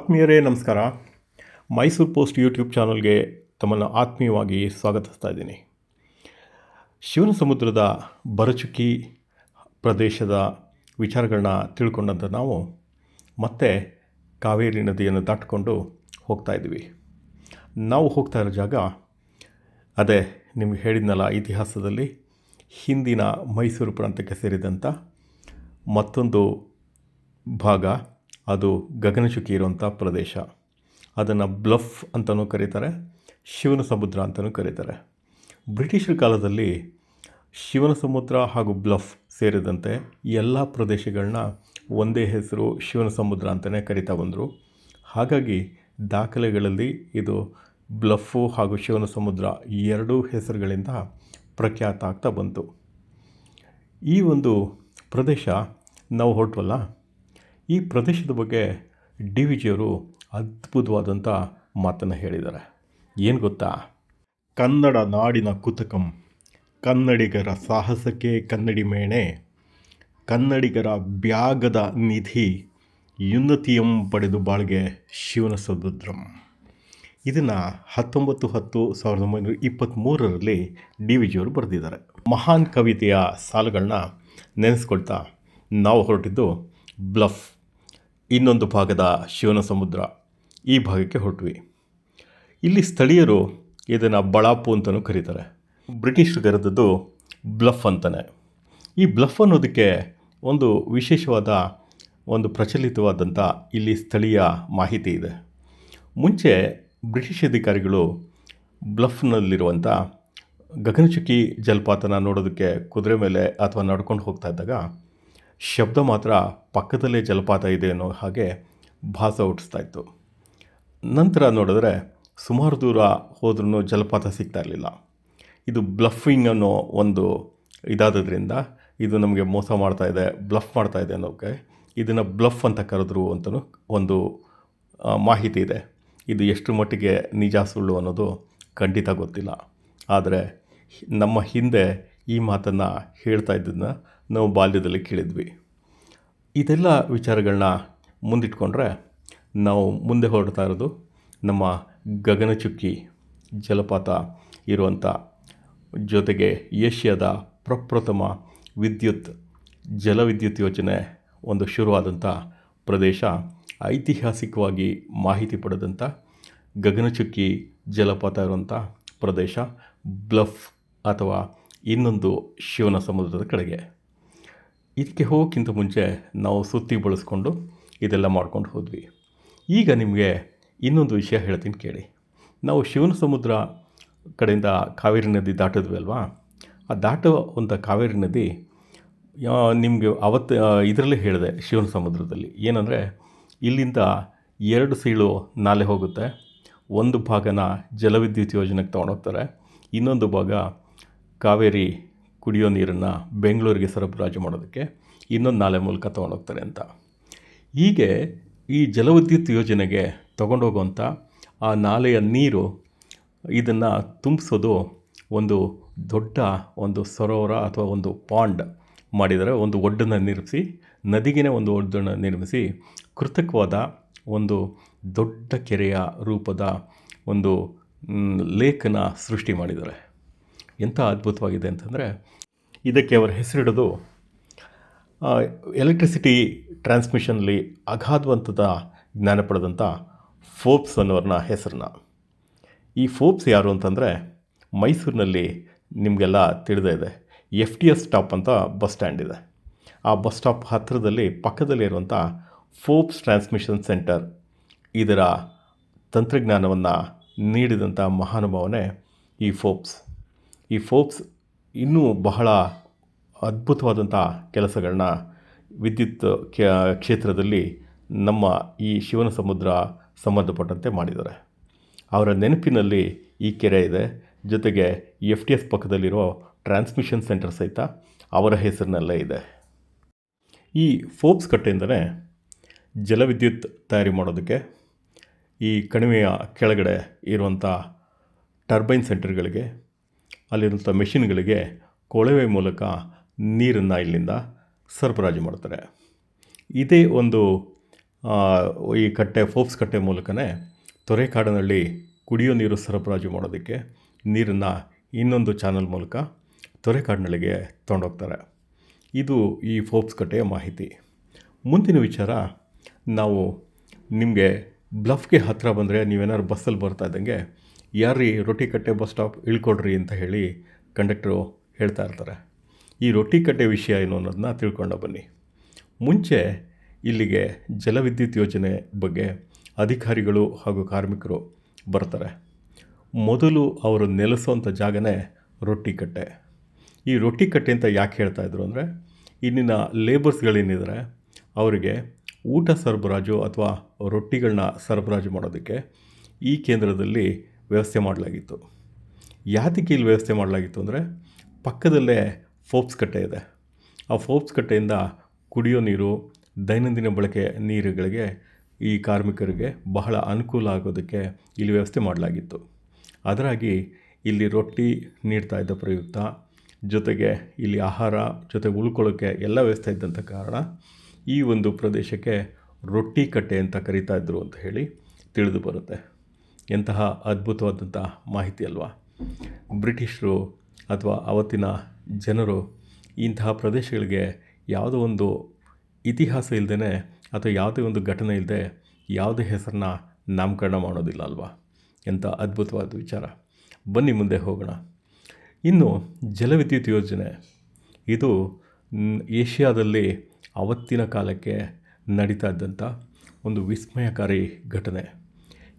ಆತ್ಮೀಯರೇ, ನಮಸ್ಕಾರ. Mysuru post YouTube ಚಾನಲ್ಗೆ ತಮ್ಮನ್ನು ಆತ್ಮೀಯವಾಗಿ ಸ್ವಾಗತಿಸ್ತಾ ಇದ್ದೀನಿ. ಶಿವನ ಸಮುದ್ರದ ಬರಚುಕಿ ಪ್ರದೇಶದ ವಿಚಾರಗಳನ್ನ ತಿಳ್ಕೊಂಡಂಥ ನಾವು ಮತ್ತೆ ಕಾವೇರಿ ನದಿಯನ್ನು ದಾಟಿಕೊಂಡು ಹೋಗ್ತಾ ಇದ್ದೀವಿ. ನಾವು ಹೋಗ್ತಾ ಇರೋ ಜಾಗ, ಅದೇ ನಿಮ್ಗೆ ಹೇಳಿದ್ನಲ್ಲ, ಇತಿಹಾಸದಲ್ಲಿ ಹಿಂದಿನ ಮೈಸೂರು ಪ್ರಾಂತ್ಯಕ್ಕೆ ಸೇರಿದಂಥ ಮತ್ತೊಂದು ಭಾಗ ಅದು ಗಗನಚುಕ್ಕಿ ಇರುವಂಥ ಪ್ರದೇಶ. ಅದನ್ನು ಬ್ಲಫ್ ಅಂತಲೂ ಕರೀತಾರೆ, ಶಿವನ ಸಮುದ್ರ ಅಂತಲೂ ಕರೀತಾರೆ. ಬ್ರಿಟಿಷರ ಕಾಲದಲ್ಲಿ ಶಿವನ ಸಮುದ್ರ ಹಾಗೂ ಬ್ಲಫ್ ಸೇರಿದಂತೆ ಎಲ್ಲ ಪ್ರದೇಶಗಳನ್ನ ಒಂದೇ ಹೆಸರು ಶಿವನ ಸಮುದ್ರ ಅಂತಲೇ ಕರಿತಾ ಬಂದರು. ಹಾಗಾಗಿ ದಾಖಲೆಗಳಲ್ಲಿ ಇದು ಬ್ಲಫು ಹಾಗೂ ಶಿವನ ಸಮುದ್ರ ಎರಡೂ ಹೆಸರುಗಳಿಂದ ಪ್ರಖ್ಯಾತ ಆಗ್ತಾ ಬಂತು. ಈ ಒಂದು ಪ್ರದೇಶ ನಾವು ಹೊರಟ್ವಲ್ಲ ಈ ಪ್ರದೇಶದ ಬಗ್ಗೆ ಡಿ ವಿ ಜಿಯವರು ಅದ್ಭುತವಾದಂಥ ಮಾತನ್ನು ಹೇಳಿದ್ದಾರೆ. ಏನು ಗೊತ್ತಾ? ಕನ್ನಡ ನಾಡಿನ ಕುತಕಂ, ಕನ್ನಡಿಗರ ಸಾಹಸಕ್ಕೆ ಕನ್ನಡಿ ಮೇಣೆ, ಕನ್ನಡಿಗರ ಬ್ಯಾಗದ ನಿಧಿ, ಯುನ್ನತಿಯಂ ಪಡೆದು ಬಾಳ್ಗೆ ಶಿವನ ಸಮುದ್ರಂ ಇದನ್ನು ಹತ್ತೊಂಬತ್ತು ಹತ್ತು ಸಾವಿರದ ಒಂಬೈನೂರ ಇಪ್ಪತ್ತ್ಮೂರರಲ್ಲಿ ಡಿ ವಿ ಜಿಯವರು ಬರೆದಿದ್ದಾರೆ. ಮಹಾನ್ ಕವಿತೆಯ ಸಾಲುಗಳನ್ನ ನೆನೆಸ್ಕೊಳ್ತಾ ನಾವು ಹೊರಟಿದ್ದು ಬ್ಲಫ್. ಇನ್ನೊಂದು ಭಾಗದ ಶಿವನ ಸಮುದ್ರ. ಈ ಭಾಗಕ್ಕೆ ಹೊರಟ್ವಿ. ಇಲ್ಲಿ ಸ್ಥಳೀಯರು ಇದನ್ನು ಬಳಾಪು ಅಂತಲೂ ಕರೀತಾರೆ. ಬ್ರಿಟಿಷರು ಕರೆದದ್ದು ಬ್ಲಫ್ ಅಂತಲೇ ಈ ಬ್ಲಫ್ ಅನ್ನೋದಕ್ಕೆ ಒಂದು ವಿಶೇಷವಾದ ಒಂದು ಪ್ರಚಲಿತವಾದಂಥ ಇಲ್ಲಿ ಸ್ಥಳೀಯ ಮಾಹಿತಿ ಇದೆ. ಮುಂಚೆ ಬ್ರಿಟಿಷ್ ಅಧಿಕಾರಿಗಳು ಬ್ಲಫ್ನಲ್ಲಿರುವಂಥ ಗಗನಚುಕ್ಕಿ ಜಲಪಾತನ ನೋಡೋದಕ್ಕೆ ಕುದುರೆ ಮೇಲೆ ಅಥವಾ ನಡ್ಕೊಂಡು ಹೋಗ್ತಾ ಇದ್ದಾಗ ಶಬ್ದ ಮಾತ್ರ ಪಕ್ಕದಲ್ಲೇ ಜಲಪಾತ ಇದೆ ಅನ್ನೋ ಹಾಗೆ ಭಾಸ ಹುಟ್ಟಿಸ್ತಾ ಇತ್ತು. ನಂತರ ನೋಡಿದ್ರೆ ಸುಮಾರು ದೂರ ಹೋದ್ರೂ ಜಲಪಾತ ಸಿಗ್ತಾ ಇರಲಿಲ್ಲ. ಇದು ಬ್ಲಫಿಂಗ್ ಅನ್ನೋ ಒಂದು ಇದಾದದ್ರಿಂದ ಇದು ನಮಗೆ ಮೋಸ ಮಾಡ್ತಾ ಇದೆ, ಬ್ಲಫ್ ಮಾಡ್ತಾ ಇದೆ ಅನ್ನೋಕ್ಕೆ ಇದನ್ನು ಬ್ಲಫ್ ಅಂತ ಕರೆದ್ರು ಅಂತಲೂ ಒಂದು ಮಾಹಿತಿ ಇದೆ. ಇದು ಎಷ್ಟು ಮಟ್ಟಿಗೆ ನಿಜ ಸುಳ್ಳು ಅನ್ನೋದು ಖಂಡಿತ ಗೊತ್ತಿಲ್ಲ. ಆದರೆ ನಮ್ಮ ಹಿಂದೆ ಈ ಮಾತನ್ನು ಹೇಳ್ತಾ ಇದ್ದದನ್ನ ನಾವು ಬಾಲ್ಯದಲ್ಲಿ ಕೇಳಿದ್ವಿ. ಇದೆಲ್ಲ ವಿಚಾರಗಳನ್ನ ಮುಂದಿಟ್ಕೊಂಡ್ರೆ ನಾವು ಮುಂದೆ ಹೊರಡ್ತಾ ಇರೋದು ನಮ್ಮ ಗಗನಚುಕ್ಕಿ ಜಲಪಾತ ಇರುವಂಥ ಜೊತೆಗೆ ಏಷ್ಯಾದ ಪ್ರಪ್ರಥಮ ವಿದ್ಯುತ್, ಜಲವಿದ್ಯುತ್ ಯೋಜನೆ ಒಂದು ಶುರುವಾದಂಥ ಪ್ರದೇಶ, ಐತಿಹಾಸಿಕವಾಗಿ ಮಾಹಿತಿ ಪಡೆದಂಥ ಗಗನಚುಕ್ಕಿ ಜಲಪಾತ ಇರುವಂಥ ಪ್ರದೇಶ, ಬ್ಲಫ್ ಅಥವಾ ಇನ್ನೊಂದು ಶಿವನ ಸಮುದ್ರದ ಕಡೆಗೆ. ಇದಕ್ಕೆ ಹೋಗೋಕ್ಕಿಂತ ಮುಂಚೆ ನಾವು ಸುತ್ತಿ ಬಳಸ್ಕೊಂಡು ಇದೆಲ್ಲ ಮಾಡ್ಕೊಂಡು ಹೋದ್ವಿ. ಈಗ ನಿಮಗೆ ಇನ್ನೊಂದು ವಿಷಯ ಹೇಳ್ತೀನಿ ಕೇಳಿ. ನಾವು ಶಿವನ ಸಮುದ್ರ ಕಡೆಯಿಂದ ಕಾವೇರಿ ನದಿ ದಾಟಿದ್ವಿ ಅಲ್ವಾ ಆ ದಾಟುವಂಥ ಕಾವೇರಿ ನದಿ ನಿಮಗೆ ಅವತ್ತು ಇದರಲ್ಲಿ ಹೇಳಿದೆ ಶಿವನ ಸಮುದ್ರದಲ್ಲಿ. ಏನಂದರೆ, ಇಲ್ಲಿಂದ ಎರಡು ಸೀಳು ನಾಲೆ ಹೋಗುತ್ತೆ. ಒಂದು ಭಾಗನ ಜಲವಿದ್ಯುತ್ ಯೋಜನೆಗೆ ತೊಗೊಂಡೋಗ್ತಾರೆ. ಇನ್ನೊಂದು ಭಾಗ ಕಾವೇರಿ ಕುಡಿಯೋ ನೀರನ್ನು ಬೆಂಗಳೂರಿಗೆ ಸರಬರಾಜು ಮಾಡೋದಕ್ಕೆ ಇನ್ನೊಂದು ನಾಲೆ ಮೂಲಕ ತೊಗೊಂಡೋಗ್ತಾರೆ ಅಂತ. ಹೀಗೆ ಈ ಜಲವಿದ್ಯುತ್ ಯೋಜನೆಗೆ ತೊಗೊಂಡೋಗುವಂಥ ಆ ನಾಲೆಯ ನೀರು ಇದನ್ನು ತುಂಬಿಸೋದು ಒಂದು ದೊಡ್ಡ ಒಂದು ಸರೋವರ ಅಥವಾ ಒಂದು ಪಾಂಡ್ ಮಾಡಿದರೆ ಒಂದು ಒಡ್ಡನ್ನು ನಿರ್ಮಿಸಿ, ನದಿಗೆನೇ ಒಂದು ಒಡ್ಡನ್ನು ನಿರ್ಮಿಸಿ ಕೃತಕವಾದ ಒಂದು ದೊಡ್ಡ ಕೆರೆಯ ರೂಪದ ಒಂದು ಲೇಖನ ಸೃಷ್ಟಿ ಮಾಡಿದ್ದಾರೆ. ಎಂಥ ಅದ್ಭುತವಾಗಿದೆ ಅಂತಂದರೆ ಇದಕ್ಕೆ ಅವರ ಹೆಸರಿಡೋದು ಎಲೆಕ್ಟ್ರಿಸಿಟಿ ಟ್ರಾನ್ಸ್ಮಿಷನ್ಲಿ ಅಗಾಧವಂತದ ಜ್ಞಾನ ಪಡೆದಂಥ ಫೋಪ್ಸ್ ಅನ್ನೋರನ್ನ ಹೆಸರನ್ನ. ಈ ಫೋಪ್ಸ್ ಯಾರು ಅಂತಂದರೆ ಮೈಸೂರಿನಲ್ಲಿ ನಿಮಗೆಲ್ಲ ತಿಳಿದೇ ಇದೆ, ಎಫ್ ಟಿ ಎಸ್ ಸ್ಟಾಪ್ ಅಂತ ಬಸ್ ಸ್ಟ್ಯಾಂಡ್ ಇದೆ. ಆ ಬಸ್ ಸ್ಟಾಪ್ ಹತ್ತಿರದಲ್ಲಿ ಪಕ್ಕದಲ್ಲಿ ಇರುವಂಥ ಫೋಪ್ಸ್ ಟ್ರಾನ್ಸ್ಮಿಷನ್ ಸೆಂಟರ್ ಇದರ ತಂತ್ರಜ್ಞಾನವನ್ನು ನೀಡಿದಂಥ ಮಹಾನುಭಾವನೆ ಈ ಫೋರ್ಬ್ಸ್ ಈ ಫೋಕ್ಸ್ ಇನ್ನೂ ಬಹಳ ಅದ್ಭುತವಾದಂಥ ಕೆಲಸಗಳನ್ನ ವಿದ್ಯುತ್ ಕ್ಷೇತ್ರದಲ್ಲಿ ನಮ್ಮ ಈ ಶಿವನ ಸಮುದ್ರ ಸಂಬಂಧಪಟ್ಟಂತೆ ಮಾಡಿದ್ದಾರೆ. ಅವರ ನೆನಪಿನಲ್ಲಿ ಈ ಕೆರೆ ಇದೆ. ಜೊತೆಗೆ ಎಫ್ ಟಿ ಎಸ್ ಪಕ್ಕದಲ್ಲಿರೋ ಟ್ರಾನ್ಸ್ಮಿಷನ್ ಸೆಂಟರ್ ಸಹಿತ ಅವರ ಹೆಸರಿನಲ್ಲೇ ಇದೆ. ಈ ಫೋಪ್ಸ್ ಕಟ್ಟೆಯಿಂದಲೇ ಜಲವಿದ್ಯುತ್ ತಯಾರಿ ಮಾಡೋದಕ್ಕೆ ಈ ಕಣಿವೆಯ ಕೆಳಗಡೆ ಇರುವಂಥ ಟರ್ಬೈನ್ ಸೆಂಟರ್ಗಳಿಗೆ ಅಲ್ಲಿರುವಂಥ ಮೆಷಿನ್ಗಳಿಗೆ ಕೊಳವೆ ಮೂಲಕ ನೀರನ್ನು ಇಲ್ಲಿಂದ ಸರಬರಾಜು ಮಾಡ್ತಾರೆ. ಇದೇ ಒಂದು ಈ ಕಟ್ಟೆ ಫೋಪ್ಸ್ ಕಟ್ಟೆ ಮೂಲಕನೇ ತೊರೆಕಾಡಿನಲ್ಲಿ ಕುಡಿಯೋ ನೀರು ಸರಬರಾಜು ಮಾಡೋದಕ್ಕೆ ನೀರನ್ನು ಇನ್ನೊಂದು ಚಾನಲ್ ಮೂಲಕ ತೊರೆಕಾಡಿನಲ್ಲಿಗೆ ತೊಗೊಂಡೋಗ್ತಾರೆ. ಇದು ಈ ಫೋಪ್ಸ್ ಕಟ್ಟೆಯ ಮಾಹಿತಿ. ಮುಂದಿನ ವಿಚಾರ, ನಾವು ನಿಮಗೆ ಬ್ಲಫ್ಗೆ ಹತ್ತಿರ ಬಂದರೆ ನೀವೇನಾದ್ರು ಬಸ್ಸಲ್ಲಿ ಬರ್ತಾ ಇದ್ದಂಗೆ ಯಾರ್ರೀ ರೊಟ್ಟಿ ಕಟ್ಟೆ ಬಸ್ ಸ್ಟಾಪ್ ಇಳ್ಕೊಡ್ರಿ ಅಂತ ಹೇಳಿ ಕಂಡಕ್ಟ್ರು ಹೇಳ್ತಾ ಇರ್ತಾರೆ. ಈ ರೊಟ್ಟಿ ಕಟ್ಟೆ ವಿಷಯ ಏನು ಅನ್ನೋದನ್ನ ತಿಳ್ಕೊಂಡು ಬನ್ನಿ. ಮುಂಚೆ ಇಲ್ಲಿಗೆ ಜಲವಿದ್ಯುತ್ ಯೋಜನೆ ಬಗ್ಗೆ ಅಧಿಕಾರಿಗಳು ಹಾಗೂ ಕಾರ್ಮಿಕರು ಬರ್ತಾರೆ. ಮೊದಲು ಅವರು ನೆಲೆಸೋಂಥ ಜಾಗನೇ ರೊಟ್ಟಿ ಕಟ್ಟೆ. ಈ ರೊಟ್ಟಿ ಕಟ್ಟೆ ಅಂತ ಯಾಕೆ ಹೇಳ್ತಾ ಇದ್ರು ಅಂದರೆ, ಇಲ್ಲಿನ ಲೇಬರ್ಸ್ಗಳೇನಿದ್ದಾರೆ ಅವರಿಗೆ ಊಟ ಸರಬರಾಜು ಅಥವಾ ರೊಟ್ಟಿಗಳನ್ನ ಸರಬರಾಜು ಮಾಡೋದಕ್ಕೆ ಈ ಕೇಂದ್ರದಲ್ಲಿ ವ್ಯವಸ್ಥೆ ಮಾಡಲಾಗಿತ್ತು. ಯಾತಕ್ಕೆ ಇಲ್ಲಿ ವ್ಯವಸ್ಥೆ ಮಾಡಲಾಗಿತ್ತು ಅಂದರೆ ಪಕ್ಕದಲ್ಲೇ ಫೋಪ್ಸ್ ಕಟ್ಟೆ ಇದೆ. ಆ ಫೋಪ್ಸ್ ಕಟ್ಟೆಯಿಂದ ಕುಡಿಯೋ ನೀರು, ದೈನಂದಿನ ಬಳಕೆ ನೀರುಗಳಿಗೆ ಈ ಕಾರ್ಮಿಕರಿಗೆ ಬಹಳ ಅನುಕೂಲ ಆಗೋದಕ್ಕೆ ಇಲ್ಲಿ ವ್ಯವಸ್ಥೆ ಮಾಡಲಾಗಿತ್ತು. ಅದರಾಗಿ ಇಲ್ಲಿ ರೊಟ್ಟಿ ನೀಡ್ತಾ ಇದ್ದ ಪ್ರಯುಕ್ತ, ಜೊತೆಗೆ ಇಲ್ಲಿ ಆಹಾರ, ಜೊತೆಗೆ ಉಳ್ಕೊಳ್ಳೋಕ್ಕೆ ಎಲ್ಲ ವ್ಯವಸ್ಥೆ ಇದ್ದಂಥ ಕಾರಣ ಈ ಒಂದು ಪ್ರದೇಶಕ್ಕೆ ರೊಟ್ಟಿ ಕಟ್ಟೆ ಅಂತ ಕರೀತಾ ಇದ್ದರು ಅಂತ ಹೇಳಿ ತಿಳಿದು ಬರುತ್ತೆ. ಎಂತಹ ಅದ್ಭುತವಾದಂಥ ಮಾಹಿತಿ ಅಲ್ವಾ? ಬ್ರಿಟಿಷರು ಅಥವಾ ಅವತ್ತಿನ ಜನರು ಇಂತಹ ಪ್ರದೇಶಗಳಿಗೆ ಯಾವುದೋ ಒಂದು ಇತಿಹಾಸ ಇಲ್ಲದೇ ಅಥವಾ ಯಾವುದೇ ಒಂದು ಘಟನೆ ಇಲ್ಲದೆ ಯಾವುದೇ ಹೆಸರನ್ನ ನಾಮಕರಣ ಮಾಡೋದಿಲ್ಲ ಅಲ್ವಾ? ಎಂಥ ಅದ್ಭುತವಾದ ವಿಚಾರ. ಬನ್ನಿ ಮುಂದೆ ಹೋಗೋಣ. ಇನ್ನು ಜಲವಿದ್ಯುತ್ ಯೋಜನೆ. ಇದು ಏಷ್ಯಾದಲ್ಲಿ ಅವತ್ತಿನ ಕಾಲಕ್ಕೆ ನಡೀತಾ ಇದ್ದಂಥ ಒಂದು ವಿಸ್ಮಯಕಾರಿ ಘಟನೆ.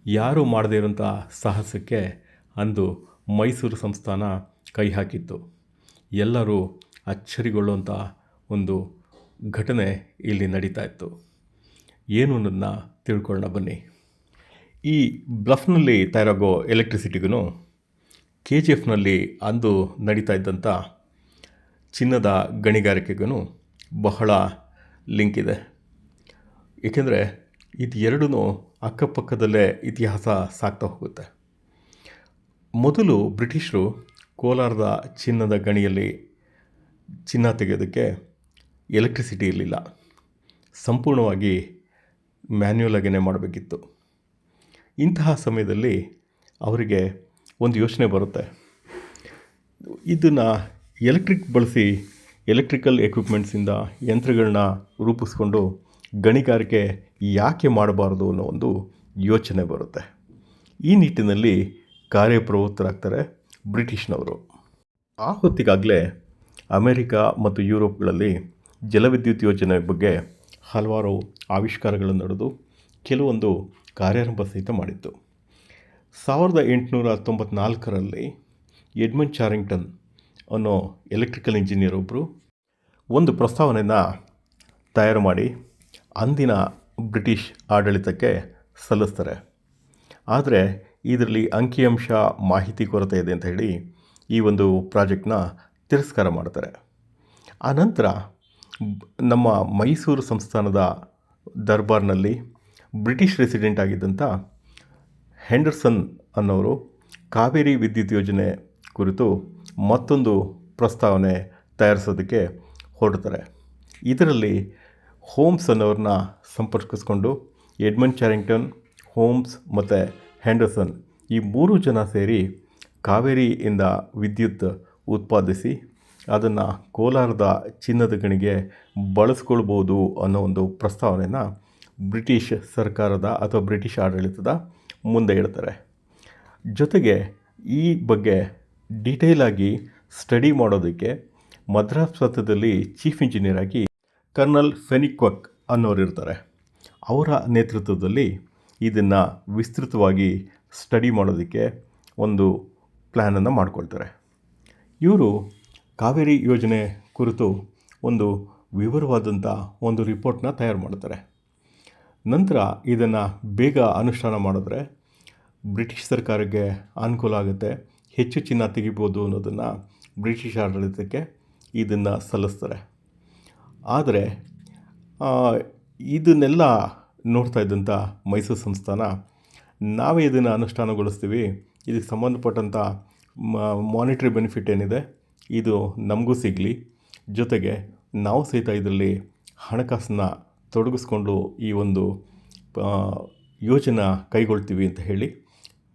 ಯಾರೂ ಮಾಡದೇ ಇರೋಂಥ ಸಾಹಸಕ್ಕೆ ಅಂದು ಮೈಸೂರು ಸಂಸ್ಥಾನ ಕೈ ಹಾಕಿತ್ತು. ಎಲ್ಲರೂ ಅಚ್ಚರಿಗೊಳ್ಳುವಂಥ ಒಂದು ಘಟನೆ ಇಲ್ಲಿ ನಡೀತಾ ಇತ್ತು. ಏನು ಅನ್ನೋದನ್ನ ತಿಳ್ಕೊಳ್ಳೋಣ ಬನ್ನಿ. ಈ ಬ್ಲಫ್ನಲ್ಲಿ ತಯಾರಾಗೋ ಎಲೆಕ್ಟ್ರಿಸಿಟಿಗೂ ಕೆ ಜಿ ಎಫ್ನಲ್ಲಿ ಅಂದು ನಡೀತಾ ಇದ್ದಂಥ ಚಿನ್ನದ ಗಣಿಗಾರಿಕೆಗೂ ಬಹಳ ಲಿಂಕ್ ಇದೆ. ಏಕೆಂದರೆ ಇದು ಎರಡೂ ಅಕ್ಕಪಕ್ಕದಲ್ಲೇ ಇತಿಹಾಸ ಸಾಗ್ತಾ ಹೋಗುತ್ತೆ. ಮೊದಲು ಬ್ರಿಟಿಷರು ಕೋಲಾರದ ಚಿನ್ನದ ಗಣಿಯಲ್ಲಿ ಚಿನ್ನ ತೆಗೆಯೋದಕ್ಕೆ ಎಲೆಕ್ಟ್ರಿಸಿಟಿ ಇರಲಿಲ್ಲ. ಸಂಪೂರ್ಣವಾಗಿ ಮ್ಯಾನ್ಯುಯಲ್ ಆಗೇ ಮಾಡಬೇಕಿತ್ತು. ಇಂತಹ ಸಮಯದಲ್ಲಿ ಅವರಿಗೆ ಒಂದು ಯೋಚನೆ ಬರುತ್ತೆ. ಇದನ್ನು ಎಲೆಕ್ಟ್ರಿಕ್ ಬಳಸಿ ಎಲೆಕ್ಟ್ರಿಕಲ್ ಎಕ್ವಿಪ್ಮೆಂಟ್ಸಿಂದ ಯಂತ್ರಗಳನ್ನ ರೂಪಿಸ್ಕೊಂಡು ಗಣಿಗಾರಿಕೆ ಯಾಕೆ ಮಾಡಬಾರ್ದು ಅನ್ನೋ ಒಂದು ಯೋಚನೆ ಬರುತ್ತೆ. ಈ ನಿಟ್ಟಿನಲ್ಲಿ ಕಾರ್ಯಪ್ರವೃತ್ತರಾಗ್ತಾರೆ ಬ್ರಿಟಿಷ್ನವರು. ಆ ಹೊತ್ತಿಗಾಗಲೇ ಅಮೆರಿಕ ಮತ್ತು ಯುರೋಪ್ಗಳಲ್ಲಿ ಜಲವಿದ್ಯುತ್ ಯೋಜನೆ ಬಗ್ಗೆ ಹಲವಾರು ಆವಿಷ್ಕಾರಗಳು ನಡೆದು ಕೆಲವೊಂದು ಕಾರ್ಯಾರಂಭ ಸಹಿತ ಮಾಡಿತ್ತು. ಸಾವಿರದ ಎಂಟುನೂರ ತೊಂಬತ್ನಾಲ್ಕರಲ್ಲಿ ಎಡ್ಮಂಡ್ ಚಾರಿಂಗ್ಟನ್ ಅನ್ನೋ ಎಲೆಕ್ಟ್ರಿಕಲ್ ಇಂಜಿನಿಯರ್ ಒಬ್ಬರು ಒಂದು ಪ್ರಸ್ತಾವನೆಯನ್ನು ತಯಾರು ಮಾಡಿ ಅಂದಿನ ಬ್ರಿಟಿಷ್ ಆಡಳಿತಕ್ಕೆ ಸಲ್ಲಿಸ್ತಾರೆ. ಆದರೆ ಇದರಲ್ಲಿ ಅಂಕಿಅಂಶ ಮಾಹಿತಿ ಕೊರತೆ ಇದೆ ಅಂತ ಹೇಳಿ ಈ ಒಂದು ಪ್ರಾಜೆಕ್ಟ್ನ ತಿರಸ್ಕಾರ ಮಾಡ್ತಾರೆ. ಆನಂತರ ನಮ್ಮ ಮೈಸೂರು ಸಂಸ್ಥಾನದ ದರ್ಬಾರ್ನಲ್ಲಿ ಬ್ರಿಟಿಷ್ ರೆಸಿಡೆಂಟ್ ಆಗಿದ್ದಂಥ ಹೆಂಡರ್ಸನ್ ಅನ್ನೋರು ಕಾವೇರಿ ವಿದ್ಯುತ್ ಯೋಜನೆ ಕುರಿತು ಮತ್ತೊಂದು ಪ್ರಸ್ತಾವನೆ ತಯಾರಿಸೋದಕ್ಕೆ ಹೊರಡ್ತಾರೆ. ಇದರಲ್ಲಿ ಹೋಮ್ಸ್ ಅನ್ನೋರನ್ನ ಸಂಪರ್ಕಿಸ್ಕೊಂಡು ಎಡ್ಮಂಡ್ ಚಾರಿಂಗ್ಟನ್ ಹೋಮ್ಸ್ ಮತ್ತು ಹ್ಯಾಂಡರ್ಸನ್ ಈ ಮೂರು ಜನ ಸೇರಿ ಕಾವೇರಿಯಿಂದ ವಿದ್ಯುತ್ ಉತ್ಪಾದಿಸಿ ಅದನ್ನು ಕೋಲಾರದ ಚಿನ್ನದ ಗಣಿಗೆ ಬಳಸ್ಕೊಳ್ಬೋದು ಅನ್ನೋ ಒಂದು ಪ್ರಸ್ತಾವನೆಯನ್ನು ಬ್ರಿಟಿಷ್ ಸರ್ಕಾರದ ಅಥವಾ ಬ್ರಿಟಿಷ್ ಆಡಳಿತದ ಮುಂದೆ ಇಡ್ತಾರೆ. ಜೊತೆಗೆ ಈ ಬಗ್ಗೆ ಡೀಟೇಲಾಗಿ ಸ್ಟಡಿ ಮಾಡೋದಕ್ಕೆ ಮದ್ರಾಸ್ ಪ್ರಾಂತದಲ್ಲಿ ಚೀಫ್ ಇಂಜಿನಿಯರ್ ಆಗಿ ಕರ್ನಲ್ ಫೆನಿಕ್ವಕ್ ಅನ್ನೋರು ಇರ್ತಾರೆ ಅವರ ನೇತೃತ್ವದಲ್ಲಿ ಇದನ್ನು ವಿಸ್ತೃತವಾಗಿ ಸ್ಟಡಿ ಮಾಡೋದಕ್ಕೆ ಒಂದು ಪ್ಲ್ಯಾನನ್ನು ಮಾಡ್ಕೊಳ್ತಾರೆ. ಇವರು ಕಾವೇರಿ ಯೋಜನೆ ಕುರಿತು ಒಂದು ವಿವರವಾದಂಥ ಒಂದು ರಿಪೋರ್ಟ್ನ ತಯಾರು ಮಾಡ್ತಾರೆ. ನಂತರ ಇದನ್ನು ಬೇಗ ಅನುಷ್ಠಾನ ಮಾಡಿದ್ರೆ ಬ್ರಿಟಿಷ್ ಸರ್ಕಾರಕ್ಕೆ ಅನುಕೂಲ ಆಗುತ್ತೆ, ಹೆಚ್ಚು ಚಿನ್ನ ತೆಗಿಬೋದು ಅನ್ನೋದನ್ನು ಬ್ರಿಟಿಷ್ ಆಡಳಿತಕ್ಕೆ ಇದನ್ನು ಸಲ್ಲಿಸ್ತಾರೆ. ಆದರೆ ಇದನ್ನೆಲ್ಲ ನೋಡ್ತಾ ಇದ್ದಂಥ ಮೈಸೂರು ಸಂಸ್ಥಾನ, ನಾವೇ ಇದನ್ನು ಅನುಷ್ಠಾನಗೊಳಿಸ್ತೀವಿ. ಇದಕ್ಕೆ ಸಂಬಂಧಪಟ್ಟಂಥ ಮಾನಿಟ್ರಿ ಬೆನಿಫಿಟ್ ಏನಿದೆ, ಇದು ನಮಗೂ ಸಿಗಲಿ. ಜೊತೆಗೆ ನಾವು ಸಹಿತ ಇದರಲ್ಲಿ ಹಣಕಾಸನ್ನ ತೊಡಗಿಸ್ಕೊಂಡು ಈ ಒಂದು ಯೋಜನೆ ಕೈಗೊಳ್ತೀವಿ ಅಂತ ಹೇಳಿ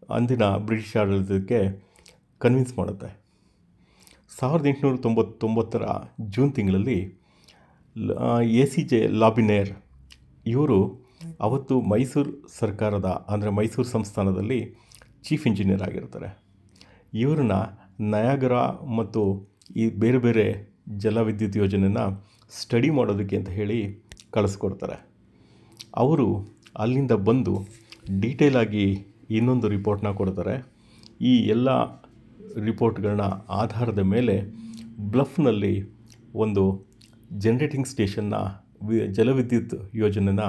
ಅಂದಿನ ಬ್ರಿಟಿಷ್ ಆಡಳಿತಕ್ಕೆ ಕನ್ವಿನ್ಸ್ ಮಾಡುತ್ತೆ. ಸಾವಿರದ ಎಂಟುನೂರ ತೊಂಬತ್ತೊಂಬತ್ತರ ಜೂನ್ ತಿಂಗಳಲ್ಲಿ ಎ ಸಿ ಜೆ ಲಾಬಿನೇರ್ ಇವರು ಅವತ್ತು ಮೈಸೂರು ಸರ್ಕಾರದ, ಅಂದರೆ ಮೈಸೂರು ಸಂಸ್ಥಾನದಲ್ಲಿ ಚೀಫ್ ಇಂಜಿನಿಯರ್ ಆಗಿರ್ತಾರೆ. ಇವ್ರನ್ನ ನಯಾಗರ ಮತ್ತು ಈ ಬೇರೆ ಬೇರೆ ಜಲವಿದ್ಯುತ್ ಯೋಜನೆನ ಸ್ಟಡಿ ಮಾಡೋದಕ್ಕೆ ಅಂತ ಹೇಳಿ ಕಳಿಸ್ಕೊಡ್ತಾರೆ. ಅವರು ಅಲ್ಲಿಂದ ಬಂದು ಡೀಟೇಲ್ ಆಗಿ ಇನ್ನೊಂದು ರಿಪೋರ್ಟ್ನ ಕೊಡ್ತಾರೆ. ಈ ಎಲ್ಲ ರಿಪೋರ್ಟ್ಗಳನ್ನ ಆಧಾರದ ಮೇಲೆ ಬ್ಲಫ್ನಲ್ಲಿ ಒಂದು ಜನರೇಟಿಂಗ್ ಸ್ಟೇಷನ್ನ ಜಲವಿದ್ಯುತ್ ಯೋಜನೆನ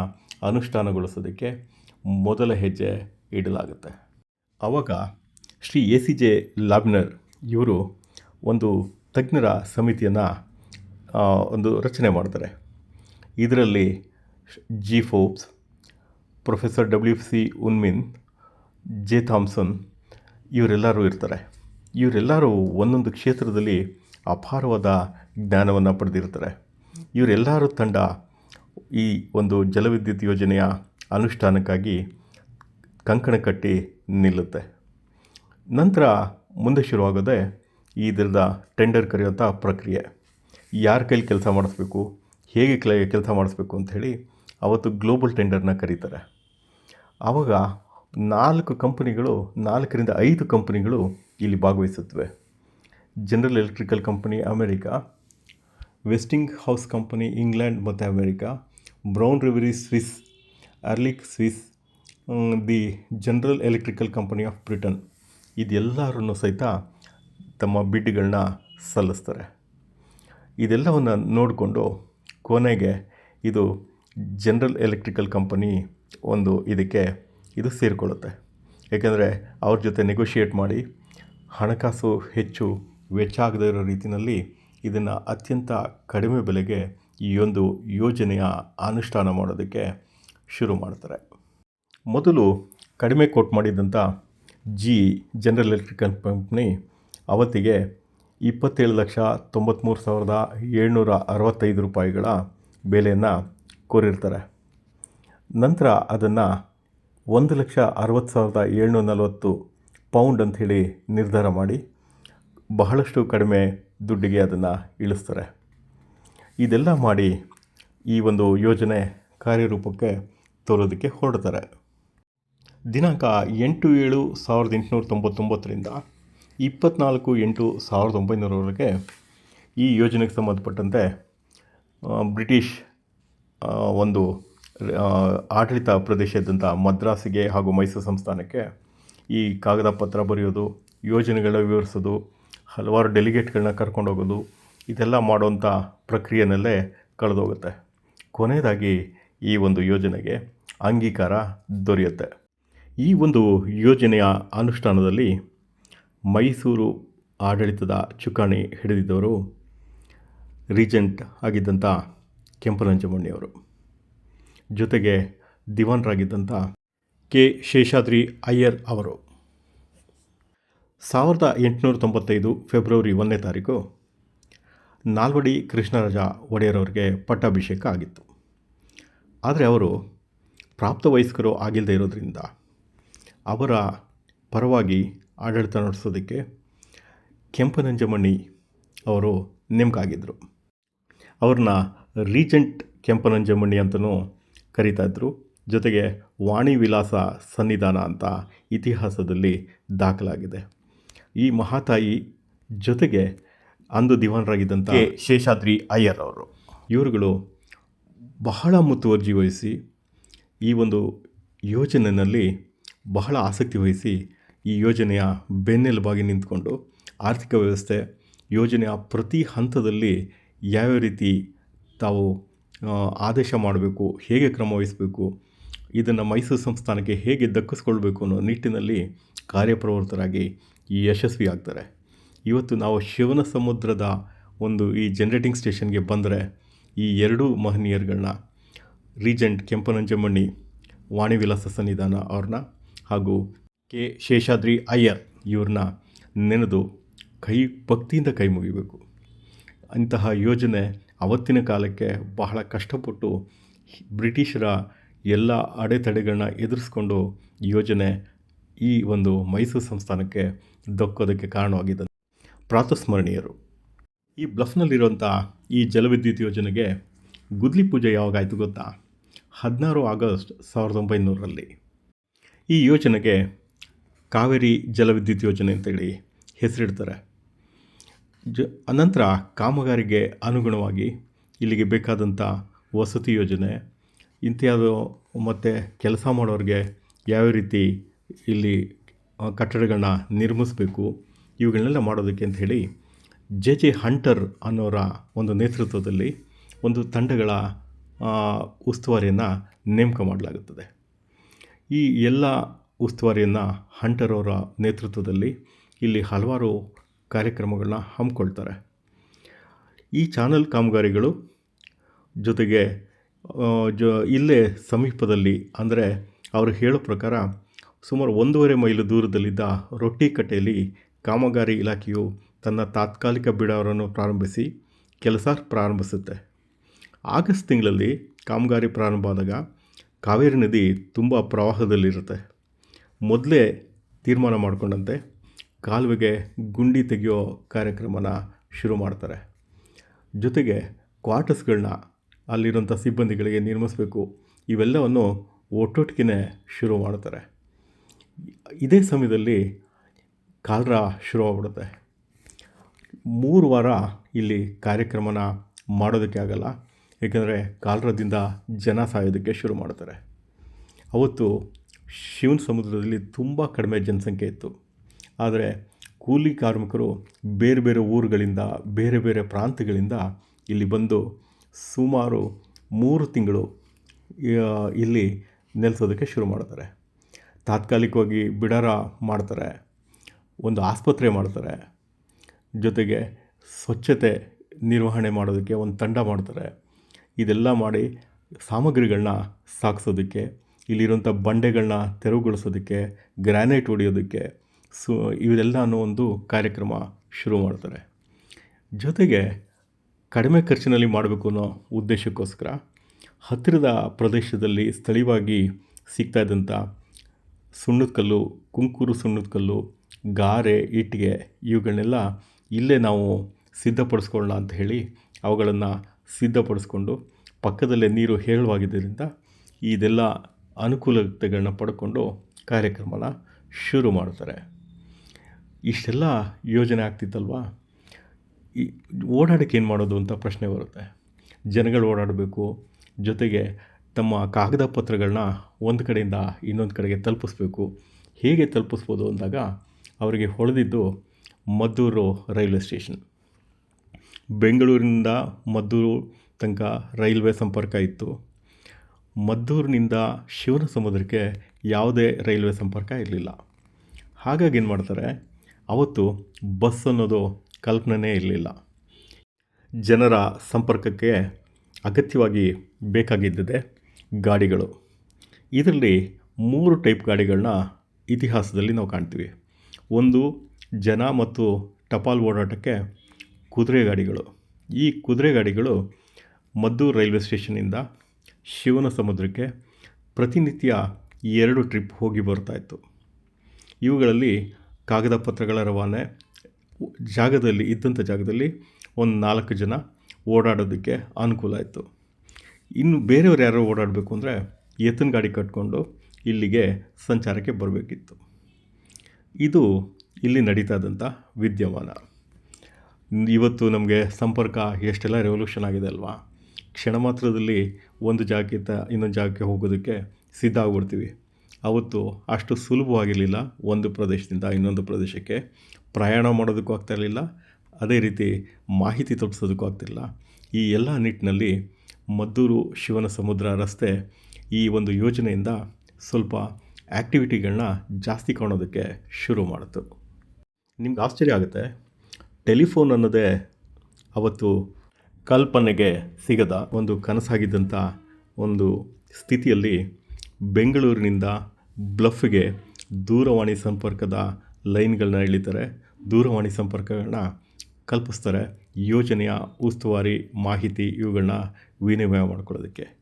ಅನುಷ್ಠಾನಗೊಳಿಸೋದಕ್ಕೆ ಮೊದಲ ಹೆಜ್ಜೆ ಇಡಲಾಗುತ್ತೆ. ಆವಾಗ ಶ್ರೀ ಎ ಸಿ ಜೆ ಲಾಬ್ನರ್ ಇವರು ಒಂದು ತಜ್ಞರ ಸಮಿತಿಯನ್ನು ಒಂದು ರಚನೆ ಮಾಡ್ತಾರೆ. ಇದರಲ್ಲಿ G Forbes, professor W C Unwin, J Thomson ಇವರೆಲ್ಲರೂ ಇರ್ತಾರೆ. ಇವರೆಲ್ಲರೂ ಒಂದೊಂದು ಕ್ಷೇತ್ರದಲ್ಲಿ ಅಪಾರವಾದ ಜ್ಞಾನವನ್ನು ಪಡೆದಿರ್ತಾರೆ. ಇವರೆಲ್ಲರ ತಂಡ ಈ ಒಂದು ಜಲವಿದ್ಯುತ್ ಯೋಜನೆಯ ಅನುಷ್ಠಾನಕ್ಕಾಗಿ ಕಂಕಣ ಕಟ್ಟಿ ನಿಲ್ಲುತ್ತೆ. ನಂತರ ಮುಂದೆ ಶುರುವಾಗೋದೇ ಇದರದ ಟೆಂಡರ್ ಕರೆಯುವಂಥ ಪ್ರಕ್ರಿಯೆ. ಯಾರ ಕೈಲಿ ಕೆಲಸ ಮಾಡಿಸ್ಬೇಕು, ಹೇಗೆ ಕ್ಲ ಕೆಲಸ ಮಾಡಿಸ್ಬೇಕು ಅಂಥೇಳಿ ಅವತ್ತು ಗ್ಲೋಬಲ್ ಟೆಂಡರ್ನ ಕರೀತಾರೆ. ಆವಾಗ ನಾಲ್ಕು ಕಂಪನಿಗಳು, ನಾಲ್ಕರಿಂದ ಐದು ಕಂಪನಿಗಳು ಇಲ್ಲಿ ಭಾಗವಹಿಸುತ್ತವೆ. General electrical company America Westinghouse company England ಮತ್ತು America Brown ರಿವರಿ Swiss ಅರ್ಲಿಕ್ Swiss the general electrical company of Britain ಇದೆಲ್ಲರೂ ಸಹಿತ ತಮ್ಮ ಬಿಡ್ಗಳನ್ನ ಸಲ್ಲಿಸ್ತಾರೆ. ಇದೆಲ್ಲವನ್ನು ನೋಡಿಕೊಂಡು ಕೊನೆಗೆ ಇದು ಜನರಲ್ ಎಲೆಕ್ಟ್ರಿಕಲ್ ಕಂಪನಿ ಒಂದು ಇದಕ್ಕೆ ಇದು ಸೇರಿಕೊಳ್ಳುತ್ತೆ. ಏಕೆಂದರೆ ಅವ್ರ ಜೊತೆ ನೆಗೋಷಿಯೇಟ್ ಮಾಡಿ ಹಣಕಾಸು ಹೆಚ್ಚು ವೆಚ್ಚ ಆಗದೇ ಇರೋ ರೀತಿಯಲ್ಲಿ ಇದನ್ನು ಅತ್ಯಂತ ಕಡಿಮೆ ಬೆಲೆಗೆ ಈ ಒಂದು ಯೋಜನೆಯ ಅನುಷ್ಠಾನ ಮಾಡೋದಕ್ಕೆ ಶುರು ಮಾಡ್ತಾರೆ. ಮೊದಲು ಕಡಿಮೆ ಕೋಟ್ ಮಾಡಿದಂಥ ಜಿ ಜನರಲ್ ಎಲೆಕ್ಟ್ರಿಕಲ್ ಕಂಪ್ನಿ ಅವತ್ತಿಗೆ ಇಪ್ಪತ್ತೇಳು ಲಕ್ಷ ತೊಂಬತ್ತ್ಮೂರು ಸಾವಿರದ ಏಳ್ನೂರ ಅರವತ್ತೈದು ರೂಪಾಯಿಗಳ ಬೆಲೆಯನ್ನು ಕೋರಿರ್ತಾರೆ. ನಂತರ ಅದನ್ನು ಒಂದು ಲಕ್ಷ ಅರವತ್ತು ಸಾವಿರದ ಏಳ್ನೂರ ನಲವತ್ತು ಪೌಂಡ್ ಅಂಥೇಳಿ ನಿರ್ಧಾರ ಮಾಡಿ ಬಹಳಷ್ಟು ಕಡಿಮೆ ದುಡ್ಡಿಗೆ ಅದನ್ನು ಇಳಿಸ್ತಾರೆ. ಇದೆಲ್ಲ ಮಾಡಿ ಈ ಒಂದು ಯೋಜನೆ ಕಾರ್ಯರೂಪಕ್ಕೆ ತರೋದಕ್ಕೆ ಹೊರಡ್ತಾರೆ. ದಿನಾಂಕ ಎಂಟು ಏಳು ಸಾವಿರದ ಎಂಟುನೂರ ತೊಂಬತ್ತೊಂಬತ್ತರಿಂದ ಇಪ್ಪತ್ತ್ನಾಲ್ಕು ಎಂಟು ಸಾವಿರದ ಒಂಬೈನೂರವರೆಗೆ ಈ ಯೋಜನೆಗೆ ಸಂಬಂಧಪಟ್ಟಂತೆ ಬ್ರಿಟಿಷ್ ಒಂದು ಆಡಳಿತ ಪ್ರದೇಶದಂಥ ಮದ್ರಾಸಿಗೆ ಹಾಗೂ ಮೈಸೂರು ಸಂಸ್ಥಾನಕ್ಕೆ ಈ ಕಾಗದ ಪತ್ರ ಬರೆಯೋದು, ಯೋಜನೆಗಳ ವಿವರಿಸೋದು ಹಲವಾರು ಡೆಲಿಗೇಟ್ಗಳನ್ನ ಕರ್ಕೊಂಡು ಹೋಗೋದು, ಇದೆಲ್ಲ ಮಾಡುವಂಥ ಪ್ರಕ್ರಿಯೆನಲ್ಲೇ ಕಳೆದೋಗುತ್ತೆ. ಕೊನೆಯದಾಗಿ ಈ ಒಂದು ಯೋಜನೆಗೆ ಅಂಗೀಕಾರ ದೊರೆಯುತ್ತೆ. ಈ ಒಂದು ಯೋಜನೆಯ ಅನುಷ್ಠಾನದಲ್ಲಿ ಮೈಸೂರು ಆಡಳಿತದ ಚುಕ್ಕಾಣಿ ಹಿಡಿದಿದ್ದವರು ರೀಜೆಂಟ್ ಆಗಿದ್ದಂಥ ಕೆಂಪನಂಜಮಣ್ಣಿಯವರು ಜೊತೆಗೆ ದಿವಾನರಾಗಿದ್ದಂಥ ಕೆ ಶೇಷಾದ್ರಿ ಅಯ್ಯರ್ ಅವರು. ಸಾವಿರದ ಎಂಟುನೂರ ತೊಂಬತ್ತೈದು ಫೆಬ್ರವರಿ ಒಂದನೇ ತಾರೀಕು ನಾಲ್ವಡಿ ಕೃಷ್ಣರಾಜ ಒಡೆಯರವರಿಗೆ ಪಟ್ಟಾಭಿಷೇಕ ಆಗಿತ್ತು. ಆದರೆ ಅವರು ಪ್ರಾಪ್ತ ವಯಸ್ಕರು ಆಗಿಲ್ಲದೆ ಇರೋದ್ರಿಂದ ಅವರ ಪರವಾಗಿ ಆಡಳಿತ ನಡೆಸೋದಕ್ಕೆ ಕೆಂಪನಂಜಮಣಿ ಅವರು ನೇಮಕ ಆಗಿದ್ದರು ಅವ್ರನ್ನ ರೀಜೆಂಟ್ ಕೆಂಪನಂಜಮಣಿ ಅಂತಲೂ ಕರೀತಾ ಇದ್ದರು ಜೊತೆಗೆ ವಾಣಿ ವಿಲಾಸ ಸನ್ನಿಧಾನ ಅಂತ ಇತಿಹಾಸದಲ್ಲಿ ದಾಖಲಾಗಿದೆ. ಈ ಮಹಾತಾಯಿ ಜೊತೆಗೆ ಅಂದು ದಿವಾನರಾಗಿದ್ದಂಥ ಕೆ. ಶೇಷಾದ್ರಿ ಅಯ್ಯರ್ ಅವರು ಇವರುಗಳು ಬಹಳ ಮುತುವರ್ಜಿ ವಹಿಸಿ ಈ ಒಂದು ಯೋಜನೆಯಲ್ಲಿ ಬಹಳ ಆಸಕ್ತಿ ವಹಿಸಿ ಈ ಯೋಜನೆಯ ಬೆನ್ನೆಲುಬಾಗಿ ನಿಂತ್ಕೊಂಡು ಆರ್ಥಿಕ ವ್ಯವಸ್ಥೆ ಯೋಜನೆಯ ಪ್ರತಿ ಹಂತದಲ್ಲಿ ಯಾವ ರೀತಿ ತಾವು ಆದೇಶ ಮಾಡಬೇಕು ಹೇಗೆ ಕ್ರಮ ವಹಿಸಬೇಕು ಇದನ್ನು ಮೈಸೂರು ಸಂಸ್ಥಾನಕ್ಕೆ ಹೇಗೆ ದಕ್ಕಿಸ್ಕೊಳ್ಬೇಕು ಅನ್ನೋ ನಿಟ್ಟಿನಲ್ಲಿ ಕಾರ್ಯಪ್ರವೃತ್ತರಾಗಿ ಈ ಯಶಸ್ವಿ ಆಗ್ತಾರೆ ಇವತ್ತು ನಾವು ಶಿವನ ಸಮುದ್ರದ ಒಂದು ಈ ಜನರೇಟಿಂಗ್ ಸ್ಟೇಷನ್ಗೆ ಬಂದರೆ ಈ ಎರಡೂ ಮಹನೀಯರುಗಳನ್ನ ರೀಜೆಂಟ್ ಕೆಂಪನಂಜಮಣ್ಣಿ, ವಾಣಿವಿಲಾಸ ಸನ್ನಿಧಾನ ಅವ್ರನ್ನ ಹಾಗೂ ಕೆ ಶೇಷಾದ್ರಿ ಅಯ್ಯರ್ ಇವ್ರನ್ನ ನೆನೆದು ಕೈ ಭಕ್ತಿಯಿಂದ ಕೈ ಮುಗಿಬೇಕು. ಅಂತಹ ಯೋಜನೆ ಅವತ್ತಿನ ಕಾಲಕ್ಕೆ ಬಹಳ ಕಷ್ಟಪಟ್ಟು ಬ್ರಿಟಿಷರ ಎಲ್ಲ ಅಡೆತಡೆಗಳನ್ನ ಎದುರಿಸ್ಕೊಂಡು ಯೋಜನೆ ಈ ಒಂದು ಮೈಸೂರು ಸಂಸ್ಥಾನಕ್ಕೆ ದಕ್ಕೋದಕ್ಕೆ ಕಾರಣವಾಗಿದೆ ಪ್ರಾತಸ್ಮರಣೀಯರು. ಈ ಬ್ಲಫ್ನಲ್ಲಿರುವಂಥ ಈ ಜಲವಿದ್ಯುತ್ ಯೋಜನೆಗೆ ಗುದ್ಲಿ ಪೂಜೆ ಯಾವಾಗಾಯಿತು ಗೊತ್ತಾ? ಹದಿನಾರು ಆಗಸ್ಟ್ ಸಾವಿರದ ಒಂಬೈನೂರರಲ್ಲಿ. ಈ ಯೋಜನೆಗೆ ಕಾವೇರಿ ಜಲವಿದ್ಯುತ್ ಯೋಜನೆ ಅಂತೇಳಿ ಹೆಸರಿಡ್ತಾರೆ. ಜ, ಅನಂತರ ಕಾಮಗಾರಿಗೆ ಅನುಗುಣವಾಗಿ ಇಲ್ಲಿಗೆ ಬೇಕಾದಂಥ ವಸತಿ ಯೋಜನೆ ಇಂಥದ್ದು ಮತ್ತು ಕೆಲಸ ಮಾಡೋರಿಗೆ ಯಾವ ರೀತಿ ಇಲ್ಲಿ ಕಟ್ಟಡಗಳನ್ನ ನಿರ್ಮಿಸಬೇಕು. ಇವುಗಳನ್ನೆಲ್ಲ ಮಾಡೋದಕ್ಕೆ ಅಂತ ಹೇಳಿ ಜೆ ಜೆ ಹಂಟರ್ ಅನ್ನೋರ ಒಂದು ನೇತೃತ್ವದಲ್ಲಿ ಒಂದು ತಂಡಗಳ ಉಸ್ತುವಾರಿಯನ್ನು ನೇಮಕ ಮಾಡಲಾಗುತ್ತದೆ. ಈ ಎಲ್ಲ ಉಸ್ತುವಾರಿಯನ್ನು ಹಂಟರ್ ಅವರ ನೇತೃತ್ವದಲ್ಲಿ ಇಲ್ಲಿ ಹಲವಾರು ಕಾರ್ಯಕ್ರಮಗಳನ್ನ ಹಮ್ಮಿಕೊಳ್ತಾರೆ. ಈ ಚಾನಲ್ ಕಾಮಗಾರಿಗಳು ಜೊತೆಗೆ ಜೊ, ಇಲ್ಲೇ ಸಮೀಪದಲ್ಲಿ, ಅಂದರೆ ಅವರು ಹೇಳೋ ಪ್ರಕಾರ ಸುಮಾರು ಒಂದೂವರೆ ಮೈಲು ದೂರದಲ್ಲಿದ್ದ ರೊಟ್ಟಿಕಟ್ಟೆಯಲ್ಲಿ ಕಾಮಗಾರಿ ಇಲಾಖೆಯು ತನ್ನ ತಾತ್ಕಾಲಿಕ ಬಿಡಾರನ್ನು ಪ್ರಾರಂಭಿಸಿ ಕೆಲಸ ಪ್ರಾರಂಭಿಸುತ್ತೆ. ಆಗಸ್ಟ್ ತಿಂಗಳಲ್ಲಿ ಕಾಮಗಾರಿ ಪ್ರಾರಂಭ ಆದಾಗ ಕಾವೇರಿ ನದಿ ತುಂಬ ಪ್ರವಾಹದಲ್ಲಿರುತ್ತೆ. ಮೊದಲೇ ತೀರ್ಮಾನ ಮಾಡಿಕೊಂಡಂತೆ ಕಾಲುವೆಗೆ ಗುಂಡಿ ತೆಗೆಯೋ ಕಾರ್ಯಕ್ರಮನ ಶುರು ಮಾಡ್ತಾರೆ. ಜೊತೆಗೆ ಕ್ವಾರ್ಟರ್ಸ್ಗಳನ್ನ ಅಲ್ಲಿರುವಂಥ ಸಿಬ್ಬಂದಿಗಳಿಗೆ ನಿರ್ಮಿಸಬೇಕು ಇವೆಲ್ಲವನ್ನು ಒಟ್ಟೊಟ್ಟಿಗೆ ಶುರು ಮಾಡ್ತಾರೆ. ಇದೇ ಸಮಯದಲ್ಲಿ ಕಾಲರ ಶುರುವಾಗ್ಬಿಡುತ್ತೆ ಮೂರು ವಾರ ಇಲ್ಲಿ ಕಾರ್ಯಕ್ರಮನ ಮಾಡೋದಕ್ಕೆ ಆಗಲ್ಲ. ಏಕೆಂದರೆ ಕಾಲರದಿಂದ ಜನ ಸಾಯೋದಕ್ಕೆ ಶುರು ಮಾಡ್ತಾರೆ. ಅವತ್ತು ಶಿವನ ಸಮುದ್ರದಲ್ಲಿ ತುಂಬ ಕಡಿಮೆ ಜನಸಂಖ್ಯೆ ಇತ್ತು. ಆದರೆ ಕೂಲಿ ಕಾರ್ಮಿಕರು ಬೇರೆ ಬೇರೆ ಊರುಗಳಿಂದ, ಬೇರೆ ಬೇರೆ ಪ್ರಾಂತ್ಯಗಳಿಂದ ಇಲ್ಲಿ ಬಂದು ಸುಮಾರು ಮೂರು ತಿಂಗಳು ಇಲ್ಲಿ ನೆಲೆಸೋದಕ್ಕೆ ಶುರು ಮಾಡ್ತಾರೆ. ತಾತ್ಕಾಲಿಕವಾಗಿ ಬಿಡಾರ ಮಾಡ್ತಾರೆ, ಒಂದು ಆಸ್ಪತ್ರೆ ಮಾಡ್ತಾರೆ, ಜೊತೆಗೆ ಸ್ವಚ್ಛತೆ ನಿರ್ವಹಣೆ ಮಾಡೋದಕ್ಕೆ ಒಂದು ತಂಡ ಮಾಡ್ತಾರೆ. ಇದೆಲ್ಲ ಮಾಡಿ ಸಾಮಗ್ರಿಗಳನ್ನ ಸಾಗಿಸೋದಕ್ಕೆ ಇಲ್ಲಿರುವಂಥ ಬಂಡೆಗಳನ್ನ ತೆರವುಗೊಳಿಸೋದಕ್ಕೆ, ಗ್ರಾನೈಟ್ ಹೊಡೆಯೋದಕ್ಕೆ ಸು ಇವೆಲ್ಲ ಅನ್ನೋ ಒಂದು ಕಾರ್ಯಕ್ರಮ ಶುರು ಮಾಡ್ತಾರೆ. ಜೊತೆಗೆ ಕಡಿಮೆ ಖರ್ಚಿನಲ್ಲಿ ಮಾಡಬೇಕು ಅನ್ನೋ ಉದ್ದೇಶಕ್ಕೋಸ್ಕರ ಹತ್ತಿರದ ಪ್ರದೇಶದಲ್ಲಿ ಸ್ಥಳೀಯವಾಗಿ ಸಿಗ್ತಾ ಇದ್ದಂಥ ಸುಣ್ಣದ ಕಲ್ಲು, ಕುಂಕುರು ಸುಣ್ಣದ ಕಲ್ಲು, ಗಾರೆ ಇಟ್ಟಿಗೆ ಇವುಗಳನ್ನೆಲ್ಲ ಇಲ್ಲೇ ನಾವು ಸಿದ್ಧಪಡಿಸ್ಕೊಳ್ಳೋಣ ಅಂತ ಹೇಳಿ ಅವುಗಳನ್ನು ಸಿದ್ಧಪಡಿಸ್ಕೊಂಡು ಪಕ್ಕದಲ್ಲೇ ನೀರು ಹೇಳುವಾಗಿದ್ದರಿಂದ ಇದೆಲ್ಲ ಅನುಕೂಲತೆಗಳನ್ನ ಪಡ್ಕೊಂಡು ಕಾರ್ಯಕ್ರಮನ ಶುರು ಮಾಡ್ತಾರೆ ಇಷ್ಟೆಲ್ಲ ಯೋಜನೆ ಆಗ್ತಿತ್ತಲ್ವಾ? ಈ ಓಡಾಡೋಕ್ಕೆ ಏನು ಮಾಡೋದು ಅಂತ ಪ್ರಶ್ನೆ ಬರುತ್ತೆ. ಜನಗಳು ಓಡಾಡಬೇಕು, ಜೊತೆಗೆ ತಮ್ಮ ಕಾಗದ ಪತ್ರಗಳನ್ನ ಒಂದು ಕಡೆಯಿಂದ ಇನ್ನೊಂದು ಕಡೆಗೆ ತಲುಪಿಸ್ಬೇಕು. ಹೇಗೆ ತಲುಪಿಸ್ಬೋದು ಅಂದಾಗ ಅವರಿಗೆ ಹೊಳೆದಿದ್ದು ಮದ್ದೂರು ರೈಲ್ವೆ ಸ್ಟೇಷನ್. ಬೆಂಗಳೂರಿನಿಂದ ಮದ್ದೂರು ತನಕ ರೈಲ್ವೆ ಸಂಪರ್ಕ ಇತ್ತು. ಮದ್ದೂರಿನಿಂದ ಶಿವನ ಸಮುದ್ರಕ್ಕೆ ಯಾವುದೇ ರೈಲ್ವೆ ಸಂಪರ್ಕ ಇರಲಿಲ್ಲ. ಹಾಗಾಗಿ ಏನು ಮಾಡ್ತಾರೆ, ಅವತ್ತು ಬಸ್ ಅನ್ನೋದು ಕಲ್ಪನೆ ಇರಲಿಲ್ಲ. ಜನರ ಸಂಪರ್ಕಕ್ಕೆ ಅಗತ್ಯವಾಗಿ ಬೇಕಾಗಿದ್ದಿದೆ ಗಾಡಿಗಳು. ಇದರಲ್ಲಿ ಮೂರು ಟೈಪ್ ಗಾಡಿಗಳನ್ನ ಇತಿಹಾಸದಲ್ಲಿ ನಾವು ಕಾಣ್ತೀವಿ. ಒಂದು ಜನ ಮತ್ತು ಟಪಾಲ್ ಓಡಾಟಕ್ಕೆ ಕುದುರೆ ಗಾಡಿಗಳು. ಈ ಕುದುರೆ ಗಾಡಿಗಳು ಮದ್ದೂರು ರೈಲ್ವೆ ಸ್ಟೇಷನಿಂದ ಶಿವನ ಸಮುದ್ರಕ್ಕೆ ಪ್ರತಿನಿತ್ಯ ಎರಡು ಟ್ರಿಪ್ ಹೋಗಿ ಬರ್ತಾಯಿತ್ತು ಇವುಗಳಲ್ಲಿ ಕಾಗದ ಪತ್ರಗಳ ರವಾನೆ, ಜಾಗದಲ್ಲಿ ಇದ್ದಂಥ ಜಾಗದಲ್ಲಿ ಒಂದು ನಾಲ್ಕು ಜನ ಓಡಾಡೋದಕ್ಕೆ ಅನುಕೂಲ ಆಯಿತು. ಇನ್ನು ಬೇರೆಯವ್ರು ಯಾರೋ ಓಡಾಡಬೇಕು ಅಂದರೆ ಎತ್ತಿನ ಗಾಡಿ ಕಟ್ಕೊಂಡು ಇಲ್ಲಿಗೆ ಸಂಚಾರಕ್ಕೆ ಬರಬೇಕಿತ್ತು. ಇದು ಇಲ್ಲಿ ನಡೀತಾದಂಥ ವಿದ್ಯಮಾನ. ಇವತ್ತು ನಮಗೆ ಸಂಪರ್ಕ ಎಷ್ಟೆಲ್ಲ ರೆವಲ್ಯೂಷನ್ ಆಗಿದೆ ಅಲ್ವಾ? ಕ್ಷಣ ಮಾತ್ರದಲ್ಲಿ ಒಂದು ಜಾಗಕ್ಕಿಂತ ಇನ್ನೊಂದು ಜಾಗಕ್ಕೆ ಹೋಗೋದಕ್ಕೆ ಸಿದ್ಧ ಆಗ್ಬಿಡ್ತೀವಿ. ಅವತ್ತು ಅಷ್ಟು ಸುಲಭವಾಗಿರಲಿಲ್ಲ ಒಂದು ಪ್ರದೇಶದಿಂದ ಇನ್ನೊಂದು ಪ್ರದೇಶಕ್ಕೆ. ಪ್ರಯಾಣ ಮಾಡೋದಕ್ಕೂ ಆಗ್ತಾ ಇರಲಿಲ್ಲ. ಅದೇ ರೀತಿ ಮಾಹಿತಿ ತಲುಪಿಸೋದಕ್ಕೂ ಆಗ್ತಿರಲಿಲ್ಲ. ಈ ಎಲ್ಲ ನಿಟ್ಟಿನಲ್ಲಿ ಮದ್ದೂರು ಶಿವನ ಸಮುದ್ರ ರಸ್ತೆ ಈ ಒಂದು ಯೋಜನೆಯಿಂದ ಸ್ವಲ್ಪ ಆ್ಯಕ್ಟಿವಿಟಿಗಳನ್ನ ಜಾಸ್ತಿ ಕಾಣೋದಕ್ಕೆ ಶುರು ಮಾಡಿತು ನಿಮ್ಗೆ ಆಶ್ಚರ್ಯ ಆಗುತ್ತೆ, ಟೆಲಿಫೋನ್ ಅನ್ನೋದೇ ಅವತ್ತು ಕಲ್ಪನೆಗೆ ಸಿಗದ ಒಂದು ಕನಸಾಗಿದ್ದಂಥ ಒಂದು ಸ್ಥಿತಿಯಲ್ಲಿ ಬೆಂಗಳೂರಿನಿಂದ ಬ್ಲಫ್ಗೆ ದೂರವಾಣಿ ಸಂಪರ್ಕದ ಲೈನ್ಗಳನ್ನ ಎಳಿತಾರೆ, ದೂರವಾಣಿ ಸಂಪರ್ಕಗಳನ್ನ ಕಲ್ಪಿಸ್ತಾರೆ. ಯೋಜನೆಯ ಉಸ್ತುವಾರಿ ಮಾಹಿತಿ ಇವುಗಳನ್ನ ವಿನಿಮಯ ಮಾಡಿಕೊಳ್ಳೋದಕ್ಕೆ.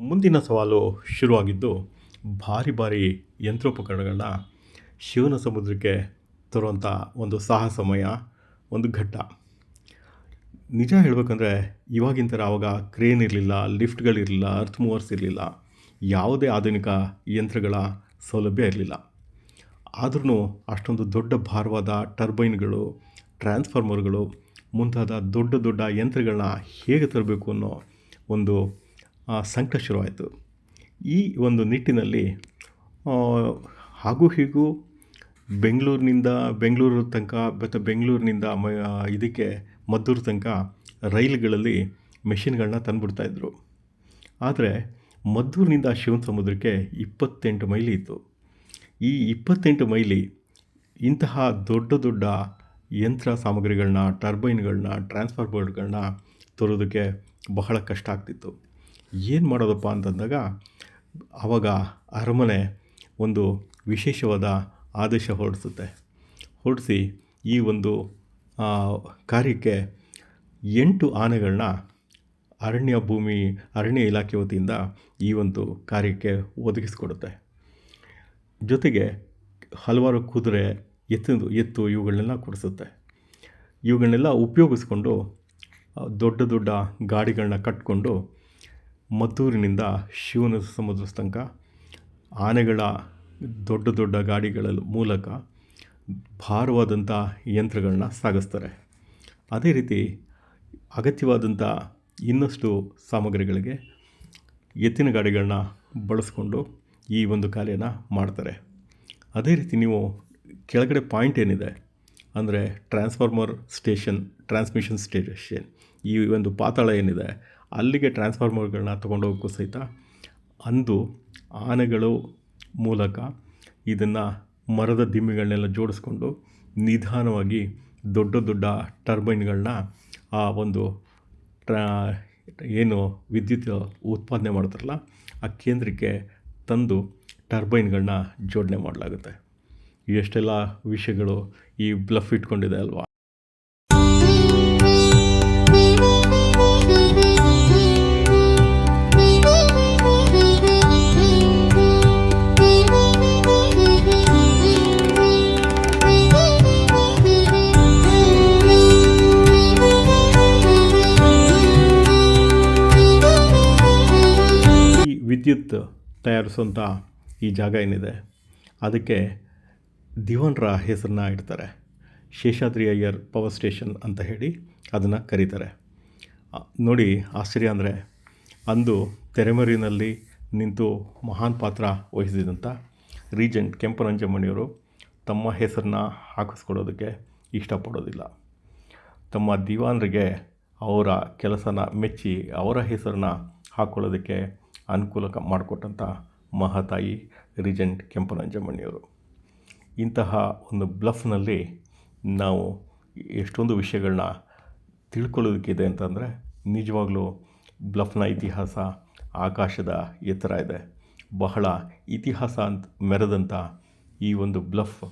ಮುಂದಿನ ಸವಾಲು ಶುರುವಾಗಿದ್ದು, ಭಾರಿ ಭಾರಿ ಯಂತ್ರೋಪಕರಣಗಳನ್ನ ಶಿವನ ಸಮುದ್ರಕ್ಕೆ ತರುವಂಥ ಒಂದು ಸಾಹಸಮಯ ಒಂದು ಘಟ್ಟ. ನಿಜ ಹೇಳಬೇಕಂದ್ರೆ ಇವಾಗಿನ ಥರ ಆವಾಗ ಕ್ರೇನ್ ಇರಲಿಲ್ಲ ಲಿಫ್ಟ್ಗಳಿರಲಿಲ್ಲ ಅರ್ಥ್ ಮೂವರ್ಸ್ ಇರಲಿಲ್ಲ. ಯಾವುದೇ ಆಧುನಿಕ ಯಂತ್ರಗಳ ಸೌಲಭ್ಯ ಇರಲಿಲ್ಲ. ಆದ್ರೂ ಅಷ್ಟೊಂದು ದೊಡ್ಡ ಭಾರವಾದ ಟರ್ಬೈನ್ಗಳು, ಟ್ರಾನ್ಸ್ಫಾರ್ಮರ್ಗಳು ಮುಂತಾದ ದೊಡ್ಡ ದೊಡ್ಡ ಯಂತ್ರಗಳನ್ನ ಹೇಗೆ ತರಬೇಕು ಅನ್ನೋ ಒಂದು ಸಂಕಟ ಶುರುವಾಯಿತು. ಈ ಒಂದು ನಿಟ್ಟಿನಲ್ಲಿ ಹಾಗೂ ಹೀಗೂ ಬೆಂಗಳೂರಿನಿಂದ, ಬೆಂಗಳೂರು ತನಕ ಮತ್ತು ಬೆಂಗಳೂರಿನಿಂದ ಮ ಇದಕ್ಕೆ ಮದ್ದೂರು ತನಕ ರೈಲುಗಳಲ್ಲಿ ಮೆಷಿನ್ಗಳನ್ನ ತಂದುಬಿಡ್ತಾಯಿದ್ರು ಆದರೆ ಮದ್ದೂರಿನಿಂದ ಶಿವನ ಸಮುದ್ರಕ್ಕೆ ಇಪ್ಪತ್ತೆಂಟು ಮೈಲಿ ಇತ್ತು. ಈ ಇಪ್ಪತ್ತೆಂಟು ಮೈಲಿ ಇಂತಹ ದೊಡ್ಡ ದೊಡ್ಡ ಯಂತ್ರ ಸಾಮಗ್ರಿಗಳನ್ನ ಟರ್ಬೈನ್ಗಳನ್ನ ಟ್ರಾನ್ಸ್ಫಾರ್ಮರ್ಗಳನ್ನ ತರೋದಕ್ಕೆ ಬಹಳ ಕಷ್ಟ ಆಗ್ತಿತ್ತು. ಏನು ಮಾಡೋದಪ್ಪ ಅಂತಂದಾಗ ಆವಾಗ ಅರಮನೆ ಒಂದು ವಿಶೇಷವಾದ ಆದೇಶ ಹೊರಡಿಸುತ್ತೆ. ಹೊರಡಿಸಿ ಈ ಒಂದು ಕಾರ್ಯಕ್ಕೆ ಎಂಟು ಆನೆಗಳನ್ನ ಅರಣ್ಯ ಭೂಮಿ, ಅರಣ್ಯ ಇಲಾಖೆ ವತಿಯಿಂದ ಈ ಒಂದು ಕಾರ್ಯಕ್ಕೆ ಒದಗಿಸಿಕೊಡುತ್ತೆ. ಜೊತೆಗೆ ಹಲವಾರು ಕುದುರೆ ಎತ್ತು ಎತ್ತು ಇವುಗಳನ್ನೆಲ್ಲ ಕೊಡಿಸುತ್ತೆ. ಇವುಗಳನ್ನೆಲ್ಲ ಉಪಯೋಗಿಸ್ಕೊಂಡು ದೊಡ್ಡ ದೊಡ್ಡ ಗಾಡಿಗಳನ್ನ ಕಟ್ಕೊಂಡು ಮದ್ದೂರಿನಿಂದ ಶಿವನ ಸಮುದ್ರ ತನಕ ಆನೆಗಳ ದೊಡ್ಡ ದೊಡ್ಡ ಗಾಡಿಗಳ ಮೂಲಕ ಭಾರವಾದಂಥ ಯಂತ್ರಗಳನ್ನ ಸಾಗಿಸ್ತಾರೆ. ಅದೇ ರೀತಿ ಅಗತ್ಯವಾದಂಥ ಇನ್ನಷ್ಟು ಸಾಮಗ್ರಿಗಳಿಗೆ ಎತ್ತಿನ ಗಾಡಿಗಳನ್ನ ಬಳಸ್ಕೊಂಡು ಈ ಒಂದು ಕಾರ್ಯನ ಮಾಡ್ತಾರೆ. ಅದೇ ರೀತಿ ನೀವು ಕೆಳಗಡೆ ಪಾಯಿಂಟ್ ಏನಿದೆ? ಅಂದರೆ ಟ್ರಾನ್ಸ್ಫಾರ್ಮರ್ ಸ್ಟೇಷನ್ ಟ್ರಾನ್ಸ್ಮಿಷನ್ ಸ್ಟೇಷನ್ ಈ ಒಂದು ಪಾತಾಳ ಏನಿದೆ? ಅಲ್ಲಿಗೆ ಟ್ರಾನ್ಸ್ಫಾರ್ಮರ್ಗಳನ್ನ ತೊಗೊಂಡೋಗೋಕ್ಕೂ ಸಹಿತ ಅಂದು ಆನೆಗಳು ಮೂಲಕ ಇದನ್ನು ಮರದ ದಿಮ್ಮಿಗಳನ್ನೆಲ್ಲ ಜೋಡಿಸ್ಕೊಂಡು ನಿಧಾನವಾಗಿ ದೊಡ್ಡ ದೊಡ್ಡ ಟರ್ಬೈನ್ಗಳನ್ನ ಆ ಒಂದು ಟ್ರಾ, ಏನು ವಿದ್ಯುತ್ ಉತ್ಪಾದನೆ ಮಾಡ್ತಾರಲ್ಲ, ಆ ಕೇಂದ್ರಕ್ಕೆ ತಂದು ಟರ್ಬೈನ್ಗಳನ್ನ ಜೋಡಣೆ ಮಾಡಲಾಗುತ್ತೆ. ಎಷ್ಟೆಲ್ಲ ವಿಷಯಗಳು ಈ ಬ್ಲಫ್ ಇಟ್ಕೊಂಡಿದೆ ಅಲ್ವಾ? ವಿದ್ಯುತ್ ತಯಾರಿಸುವಂಥ ಈ ಜಾಗ ಏನಿದೆ? ಅದಕ್ಕೆ ದಿವಾನ್ರ ಹೆಸರನ್ನ ಇಡ್ತಾರೆ. ಶೇಷಾದ್ರಿ ಅಯ್ಯರ್ ಪವರ್ ಸ್ಟೇಷನ್ ಅಂತ ಹೇಳಿ ಅದನ್ನು ಕರೀತಾರೆ. ನೋಡಿ ಆಶ್ಚರ್ಯ ಅಂದರೆ ಅಂದು ತೆರೆಮರಿನಲ್ಲಿ ನಿಂತು ಮಹಾನ್ ಪಾತ್ರ ವಹಿಸಿದಂಥ ರೀಜೆಂಟ್ ಕೆಂಪನಂಜಮ್ಮಣಿಯವರು ತಮ್ಮ ಹೆಸರನ್ನ ಹಾಕಿಸ್ಕೊಡೋದಕ್ಕೆ ಇಷ್ಟಪಡೋದಿಲ್ಲ. ತಮ್ಮ ದಿವಾನರಿಗೆ ಅವರ ಕೆಲಸನ ಮೆಚ್ಚಿ ಅವರ ಹೆಸರನ್ನ ಹಾಕ್ಕೊಳ್ಳೋದಕ್ಕೆ ಅನುಕೂಲ ಮಾಡಿಕೊಟ್ಟಂಥ ಮಹಾತಾಯಿ ರೀಜೆಂಟ್ ಕೆಂಪನಂಜಮ್ಮಣಿಯವರು ಇಂತಹ ಒಂದು ಬ್ಲಫ್ನಲ್ಲಿ ನಾವು ಎಷ್ಟೊಂದು ವಿಷಯಗಳನ್ನ ತಿಳ್ಕೊಳ್ಳೋದಕ್ಕಿದೆ ಅಂತಂದರೆ ನಿಜವಾಗ್ಲೂ ಬ್ಲಫ್ನ ಇತಿಹಾಸ ಆಕಾಶದ ಎತ್ತರ ಇದೆ. ಬಹಳ ಇತಿಹಾಸ ಅಂತ ಮೆರೆದಂಥ ಈ ಒಂದು ಬ್ಲಫ್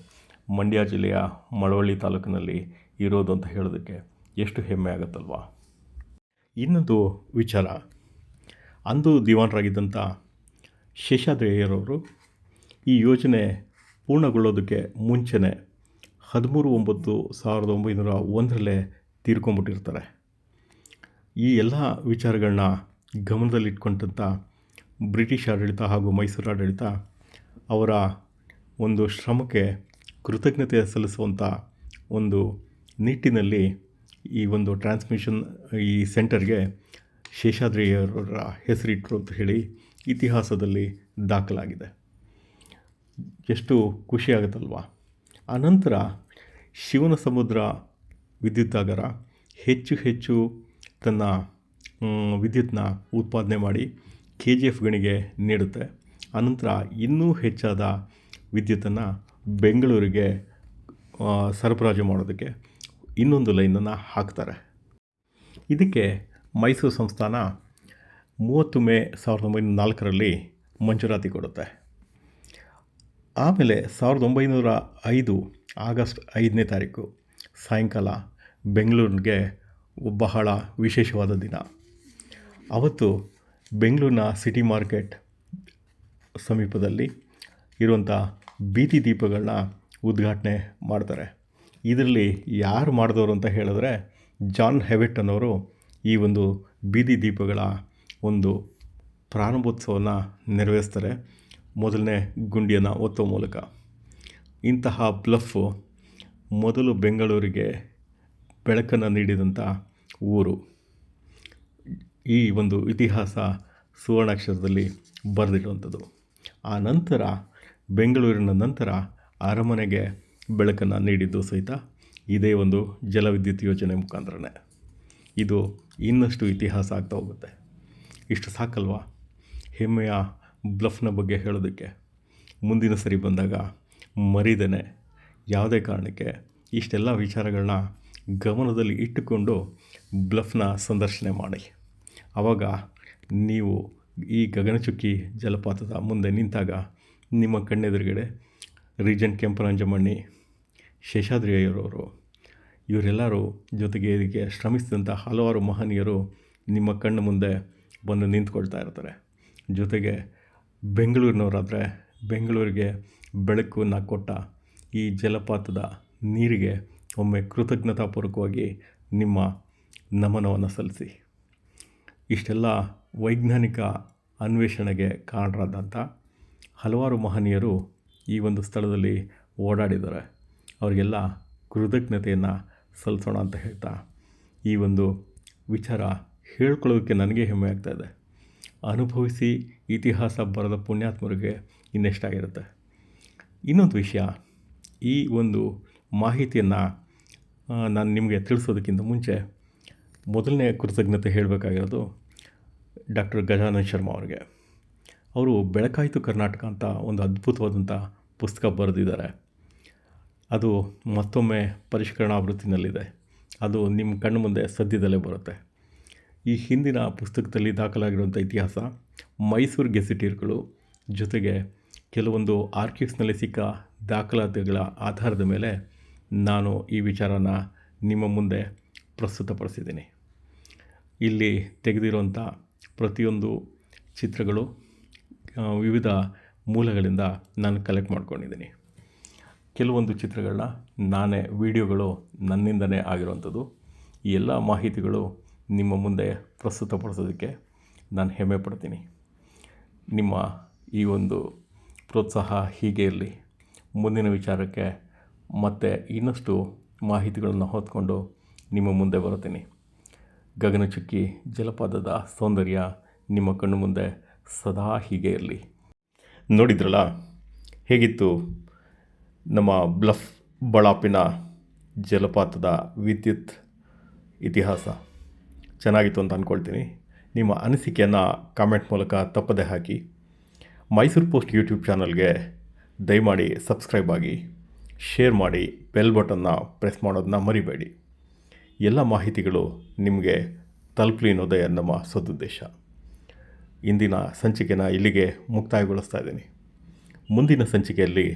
ಮಂಡ್ಯ ಜಿಲ್ಲೆಯ ಮಳವಳ್ಳಿ ತಾಲೂಕಿನಲ್ಲಿ ಇರೋದು ಅಂತ ಹೇಳೋದಕ್ಕೆ ಎಷ್ಟು ಹೆಮ್ಮೆ ಆಗುತ್ತಲ್ವಾ? ಇನ್ನೊಂದು ವಿಚಾರ. ಅಂದು ದಿವಾನರಾಗಿದ್ದಂಥ ಶೇಷಾದ್ರಿ ಅಯ್ಯರವರು ಈ ಯೋಜನೆ ಪೂರ್ಣಗೊಳ್ಳೋದಕ್ಕೆ ಮುಂಚೆನೇ ಹದಿಮೂರು, ಒಂಬತ್ತು, ಸಾವಿರದ ಒಂಬೈನೂರ ಒಂದರಲ್ಲೇ ತೀರ್ಕೊಂಬಿಟ್ಟಿರ್ತಾರೆ. ಈ ಎಲ್ಲ ವಿಚಾರಗಳನ್ನ ಗಮನದಲ್ಲಿಟ್ಕೊಂಡಂಥ ಬ್ರಿಟಿಷ್ ಆಡಳಿತ ಹಾಗೂ ಮೈಸೂರು ಆಡಳಿತ ಅವರ ಒಂದು ಶ್ರಮಕ್ಕೆ ಕೃತಜ್ಞತೆ ಸಲ್ಲಿಸುವಂಥ ಒಂದು ನಿಟ್ಟಿನಲ್ಲಿ ಈ ಒಂದು ಟ್ರಾನ್ಸ್ಮಿಷನ್ ಈ ಸೆಂಟರ್ಗೆ ಶೇಷಾದ್ರಿಯವರ ಹೆಸರಿಟ್ಟರು ಅಂತ ಹೇಳಿ ಇತಿಹಾಸದಲ್ಲಿ ದಾಖಲಾಗಿದೆ. ಎಷ್ಟು ಖುಷಿಯಾಗುತ್ತಲ್ವಾ ಆನಂತರ ಶಿವನ ಸಮುದ್ರ ವಿದ್ಯುತ್ತಾಗರ ಹೆಚ್ಚು ಹೆಚ್ಚು ತನ್ನ ವಿದ್ಯುತ್ತನ್ನ ಉತ್ಪಾದನೆ ಮಾಡಿ ಕೆ ಜಿ ಎಫ್ಗಳಿಗೆ ನೀಡುತ್ತೆ. ಅನಂತರ ಇನ್ನೂ ಹೆಚ್ಚಾದ ವಿದ್ಯುತ್ತನ್ನು ಬೆಂಗಳೂರಿಗೆ ಸರಬರಾಜು ಮಾಡೋದಕ್ಕೆ ಇನ್ನೊಂದು ಲೈನನ್ನು ಹಾಕ್ತಾರೆ. ಇದಕ್ಕೆ ಮೈಸೂರು ಸಂಸ್ಥಾನ ಮೂವತ್ತು ಮೇ ಸಾವಿರದ ಒಂಬೈನೂರ ನಾಲ್ಕರಲ್ಲಿ ಮಂಜೂರಾತಿ ಕೊಡುತ್ತೆ. ಆಮೇಲೆ ಸಾವಿರದ ಒಂಬೈನೂರ ಐದು ಆಗಸ್ಟ್ ಐದನೇ ತಾರೀಕು ಸಾಯಂಕಾಲ ಬೆಂಗಳೂರಿಗೆ ಬಹಳ ವಿಶೇಷವಾದ ದಿನ. ಅವತ್ತು ಬೆಂಗಳೂರಿನ ಸಿಟಿ ಮಾರ್ಕೆಟ್ ಸಮೀಪದಲ್ಲಿ ಇರುವಂಥ ಬೀದಿ ದೀಪಗಳನ್ನ ಉದ್ಘಾಟನೆ ಮಾಡ್ತಾರೆ. ಇದರಲ್ಲಿ ಯಾರು ಮಾಡಿದವರು ಅಂತ ಹೇಳಿದ್ರೆ ಜಾನ್ ಹೆವೆಟ್ ಅನ್ನೋರು ಈ ಒಂದು ಬೀದಿ ದೀಪಗಳ ಒಂದು ಪ್ರಾರಂಭೋತ್ಸವನ ನೆರವೇರಿಸ್ತಾರೆ. ಮೊದಲನೇ ಗುಂಡಿಯನ್ನು ಒತ್ತುವ ಮೂಲಕ. ಇಂತಹ ಬ್ಲಫು ಮೊದಲು ಬೆಂಗಳೂರಿಗೆ ಬೆಳಕನ್ನು ನೀಡಿದಂಥ ಊರು. ಈ ಒಂದು ಇತಿಹಾಸ ಸುವರ್ಣಾಕ್ಷರದಲ್ಲಿ ಬರೆದಿರುವಂಥದ್ದು. ಆ ನಂತರ, ಬೆಂಗಳೂರಿನ ನಂತರ ಅರಮನೆಗೆ ಬೆಳಕನ್ನು ನೀಡಿದ್ದು ಸಹಿತ ಇದೇ ಒಂದು ಜಲವಿದ್ಯುತ್ ಯೋಜನೆ ಮುಖಾಂತರನೇ. ಇದು ಇನ್ನಷ್ಟು ಇತಿಹಾಸ ಆಗ್ತಾ ಹೋಗುತ್ತೆ. ಇಷ್ಟು ಸಾಕಲ್ವಾ? ಹೆಮ್ಮೆಯ ಬ್ಲಫ್ನ ಬಗ್ಗೆ ಹೇಳೋದಕ್ಕೆ ಮುಂದಿನ ಸರಿ ಬಂದಾಗ ಮರಿದನೆ. ಯಾವುದೇ ಕಾರಣಕ್ಕೆ ಇಷ್ಟೆಲ್ಲ ವಿಚಾರಗಳನ್ನ ಗಮನದಲ್ಲಿ ಇಟ್ಟುಕೊಂಡು ಬ್ಲಫ್ನ ಸಂದರ್ಶನೆ ಮಾಡಿ. ಆವಾಗ ನೀವು ಈ ಗಗನಚುಕ್ಕಿ ಜಲಪಾತದ ಮುಂದೆ ನಿಂತಾಗ ನಿಮ್ಮ ಕಣ್ಣೆದುರುಗಡೆ ರೀಜನ್ ಕೆಂಪರಾಂಜಮಣ್ಣಿ ಶೇಷಾದ್ರಿ ಅಯ್ಯರವರು ಇವರೆಲ್ಲರೂ ಜೊತೆಗೆ ಇದಕ್ಕೆ ಶ್ರಮಿಸಿದಂಥ ಹಲವಾರು ಮಹನೀಯರು ನಿಮ್ಮ ಕಣ್ಣು ಮುಂದೆ ಬಂದು ನಿಂತ್ಕೊಳ್ತಾ ಇರ್ತಾರೆ. ಜೊತೆಗೆ ಬೆಂಗಳೂರಿನವರಾದರೆ ಬೆಂಗಳೂರಿಗೆ ಬೆಳಕನ್ನು ಕೊಟ್ಟ ಈ ಜಲಪಾತದ ನೀರಿಗೆ ಒಮ್ಮೆ ಕೃತಜ್ಞತಾಪೂರ್ವಕವಾಗಿ ನಿಮ್ಮ ನಮನವನ್ನು ಸಲ್ಲಿಸಿ. ಇಷ್ಟೆಲ್ಲ ವೈಜ್ಞಾನಿಕ ಅನ್ವೇಷಣೆಗೆ ಕಾರಣರಾದಂಥ ಹಲವಾರು ಮಹನೀಯರು ಈ ಒಂದು ಸ್ಥಳದಲ್ಲಿ ಓಡಾಡಿದ್ದಾರೆ. ಅವರಿಗೆಲ್ಲ ಕೃತಜ್ಞತೆಯನ್ನು ಸಲ್ಲಿಸೋಣ ಅಂತ ಹೇಳ್ತಾ ಈ ಒಂದು ವಿಚಾರ ಹೇಳ್ಕೊಳ್ಳೋದಕ್ಕೆ ನನಗೆ ಹೆಮ್ಮೆ ಆಗ್ತಾಯಿದೆ ಅನುಭವಿಸಿ ಇತಿಹಾಸ ಬರೆದ ಪುಣ್ಯಾತ್ಮರಿಗೆ ಇನ್ನೆಷ್ಟಾಗಿರುತ್ತೆ? ಇನ್ನೊಂದು ವಿಷಯ, ಈ ಒಂದು ಮಾಹಿತಿಯನ್ನು ನಾನು ನಿಮಗೆ ತಿಳಿಸೋದಕ್ಕಿಂತ ಮುಂಚೆ ಮೊದಲನೇ ಕೃತಜ್ಞತೆ ಹೇಳಬೇಕಾಗಿರೋದು ಡಾಕ್ಟರ್ ಗಜಾನಂದ ಶರ್ಮಾ ಅವರಿಗೆ. ಅವರು ಬೆಳಕಾಯಿತು ಕರ್ನಾಟಕ ಅಂತ ಒಂದು ಅದ್ಭುತವಾದಂಥ ಪುಸ್ತಕ ಬರೆದಿದ್ದಾರೆ. ಅದು ಮತ್ತೊಮ್ಮೆ ಪರಿಷ್ಕರಣಾವೃತ್ತಿನಲ್ಲಿದೆ ಅದು ನಿಮ್ಮ ಕಣ್ಣು ಮುಂದೆ ಸದ್ಯದಲ್ಲೇ ಬರುತ್ತೆ. ಈ ಹಿಂದಿನ ಪುಸ್ತಕದಲ್ಲಿ ದಾಖಲಾಗಿರುವಂಥ ಇತಿಹಾಸ, ಮೈಸೂರು ಗೆಸಿಟಿಯರ್ಗಳು ಜೊತೆಗೆ ಕೆಲವೊಂದು ಆರ್ಕಿವ್ಸ್ನಲ್ಲಿ ಸಿಕ್ಕ ದಾಖಲಾತಿಗಳ ಆಧಾರದ ಮೇಲೆ ನಾನು ಈ ವಿಚಾರನ ನಿಮ್ಮ ಮುಂದೆ ಪ್ರಸ್ತುತಪಡಿಸಿದ್ದೀನಿ. ಇಲ್ಲಿ ತೆಗೆದಿರುವಂಥ ಪ್ರತಿಯೊಂದು ಚಿತ್ರಗಳು ವಿವಿಧ ಮೂಲಗಳಿಂದ ನಾನು ಕಲೆಕ್ಟ್ ಮಾಡ್ಕೊಂಡಿದ್ದೀನಿ. ಕೆಲವೊಂದು ಚಿತ್ರಗಳನ್ನ ನಾನೇ, ವಿಡಿಯೋಗಳು ನನ್ನಿಂದನೇ ಆಗಿರುವಂಥದ್ದು. ಈ ಎಲ್ಲ ಮಾಹಿತಿಗಳು ನಿಮ್ಮ ಮುಂದೆ ಪ್ರಸ್ತುತಪಡಿಸೋದಕ್ಕೆ ನಾನು ಹೆಮ್ಮೆ ಪಡ್ತೀನಿ. ನಿಮ್ಮ ಈ ಒಂದು ಪ್ರೋತ್ಸಾಹ ಹೀಗೆ ಇರಲಿ. ಮುಂದಿನ ವಿಚಾರಕ್ಕೆ ಮತ್ತೆ ಇನ್ನಷ್ಟು ಮಾಹಿತಿಗಳನ್ನು ಹೊತ್ಕೊಂಡು ನಿಮ್ಮ ಮುಂದೆ ಬರುತ್ತೀನಿ. ಗಗನಚುಕ್ಕಿ ಜಲಪಾತದ ಸೌಂದರ್ಯ ನಿಮ್ಮ ಕಣ್ಣು ಮುಂದೆ ಸದಾ ಹೀಗೆ ಇರಲಿ. ನೋಡಿದ್ರಲ್ಲ, ಹೇಗಿತ್ತು ನಮ್ಮ ಬ್ಲಫ್ ಬಳಾಪಿನ ಜಲಪಾತದ ವಿದ್ಯುತ್ ಇತಿಹಾಸ? ಚೆನ್ನಾಗಿತ್ತು ಅಂತ ಅಂದ್ಕೊಳ್ತೀನಿ ನಿಮ್ಮ ಅನಿಸಿಕೆಯನ್ನು ಕಾಮೆಂಟ್ ಮೂಲಕ ತಪ್ಪದೆ ಹಾಕಿ. ಮೈಸೂರು ಪೋಸ್ಟ್ ಯೂಟ್ಯೂಬ್ ಚಾನಲ್ಗೆ ದಯಮಾಡಿ ಸಬ್ಸ್ಕ್ರೈಬ್ ಆಗಿ. ಶೇರ್ ಮಾಡಿ ಬೆಲ್ ಬಟನ್ನ ಪ್ರೆಸ್ ಮಾಡೋದನ್ನ ಮರಿಬೇಡಿ. ಎಲ್ಲ ಮಾಹಿತಿಗಳು ನಿಮಗೆ ತಲುಪಲಿ ಅನ್ನೋದೇ ನಮ್ಮ ಸದುದ್ದೇಶ. ಇಂದಿನ ಸಂಚಿಕೆನ ಇಲ್ಲಿಗೆ ಮುಕ್ತಾಯಗೊಳಿಸ್ತಾ ಇದ್ದೀನಿ. ಮುಂದಿನ ಸಂಚಿಕೆಯಲ್ಲಿ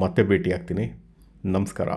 ಮತ್ತೆ ಭೇಟಿಯಾಗ್ತೀನಿ. ನಮಸ್ಕಾರ.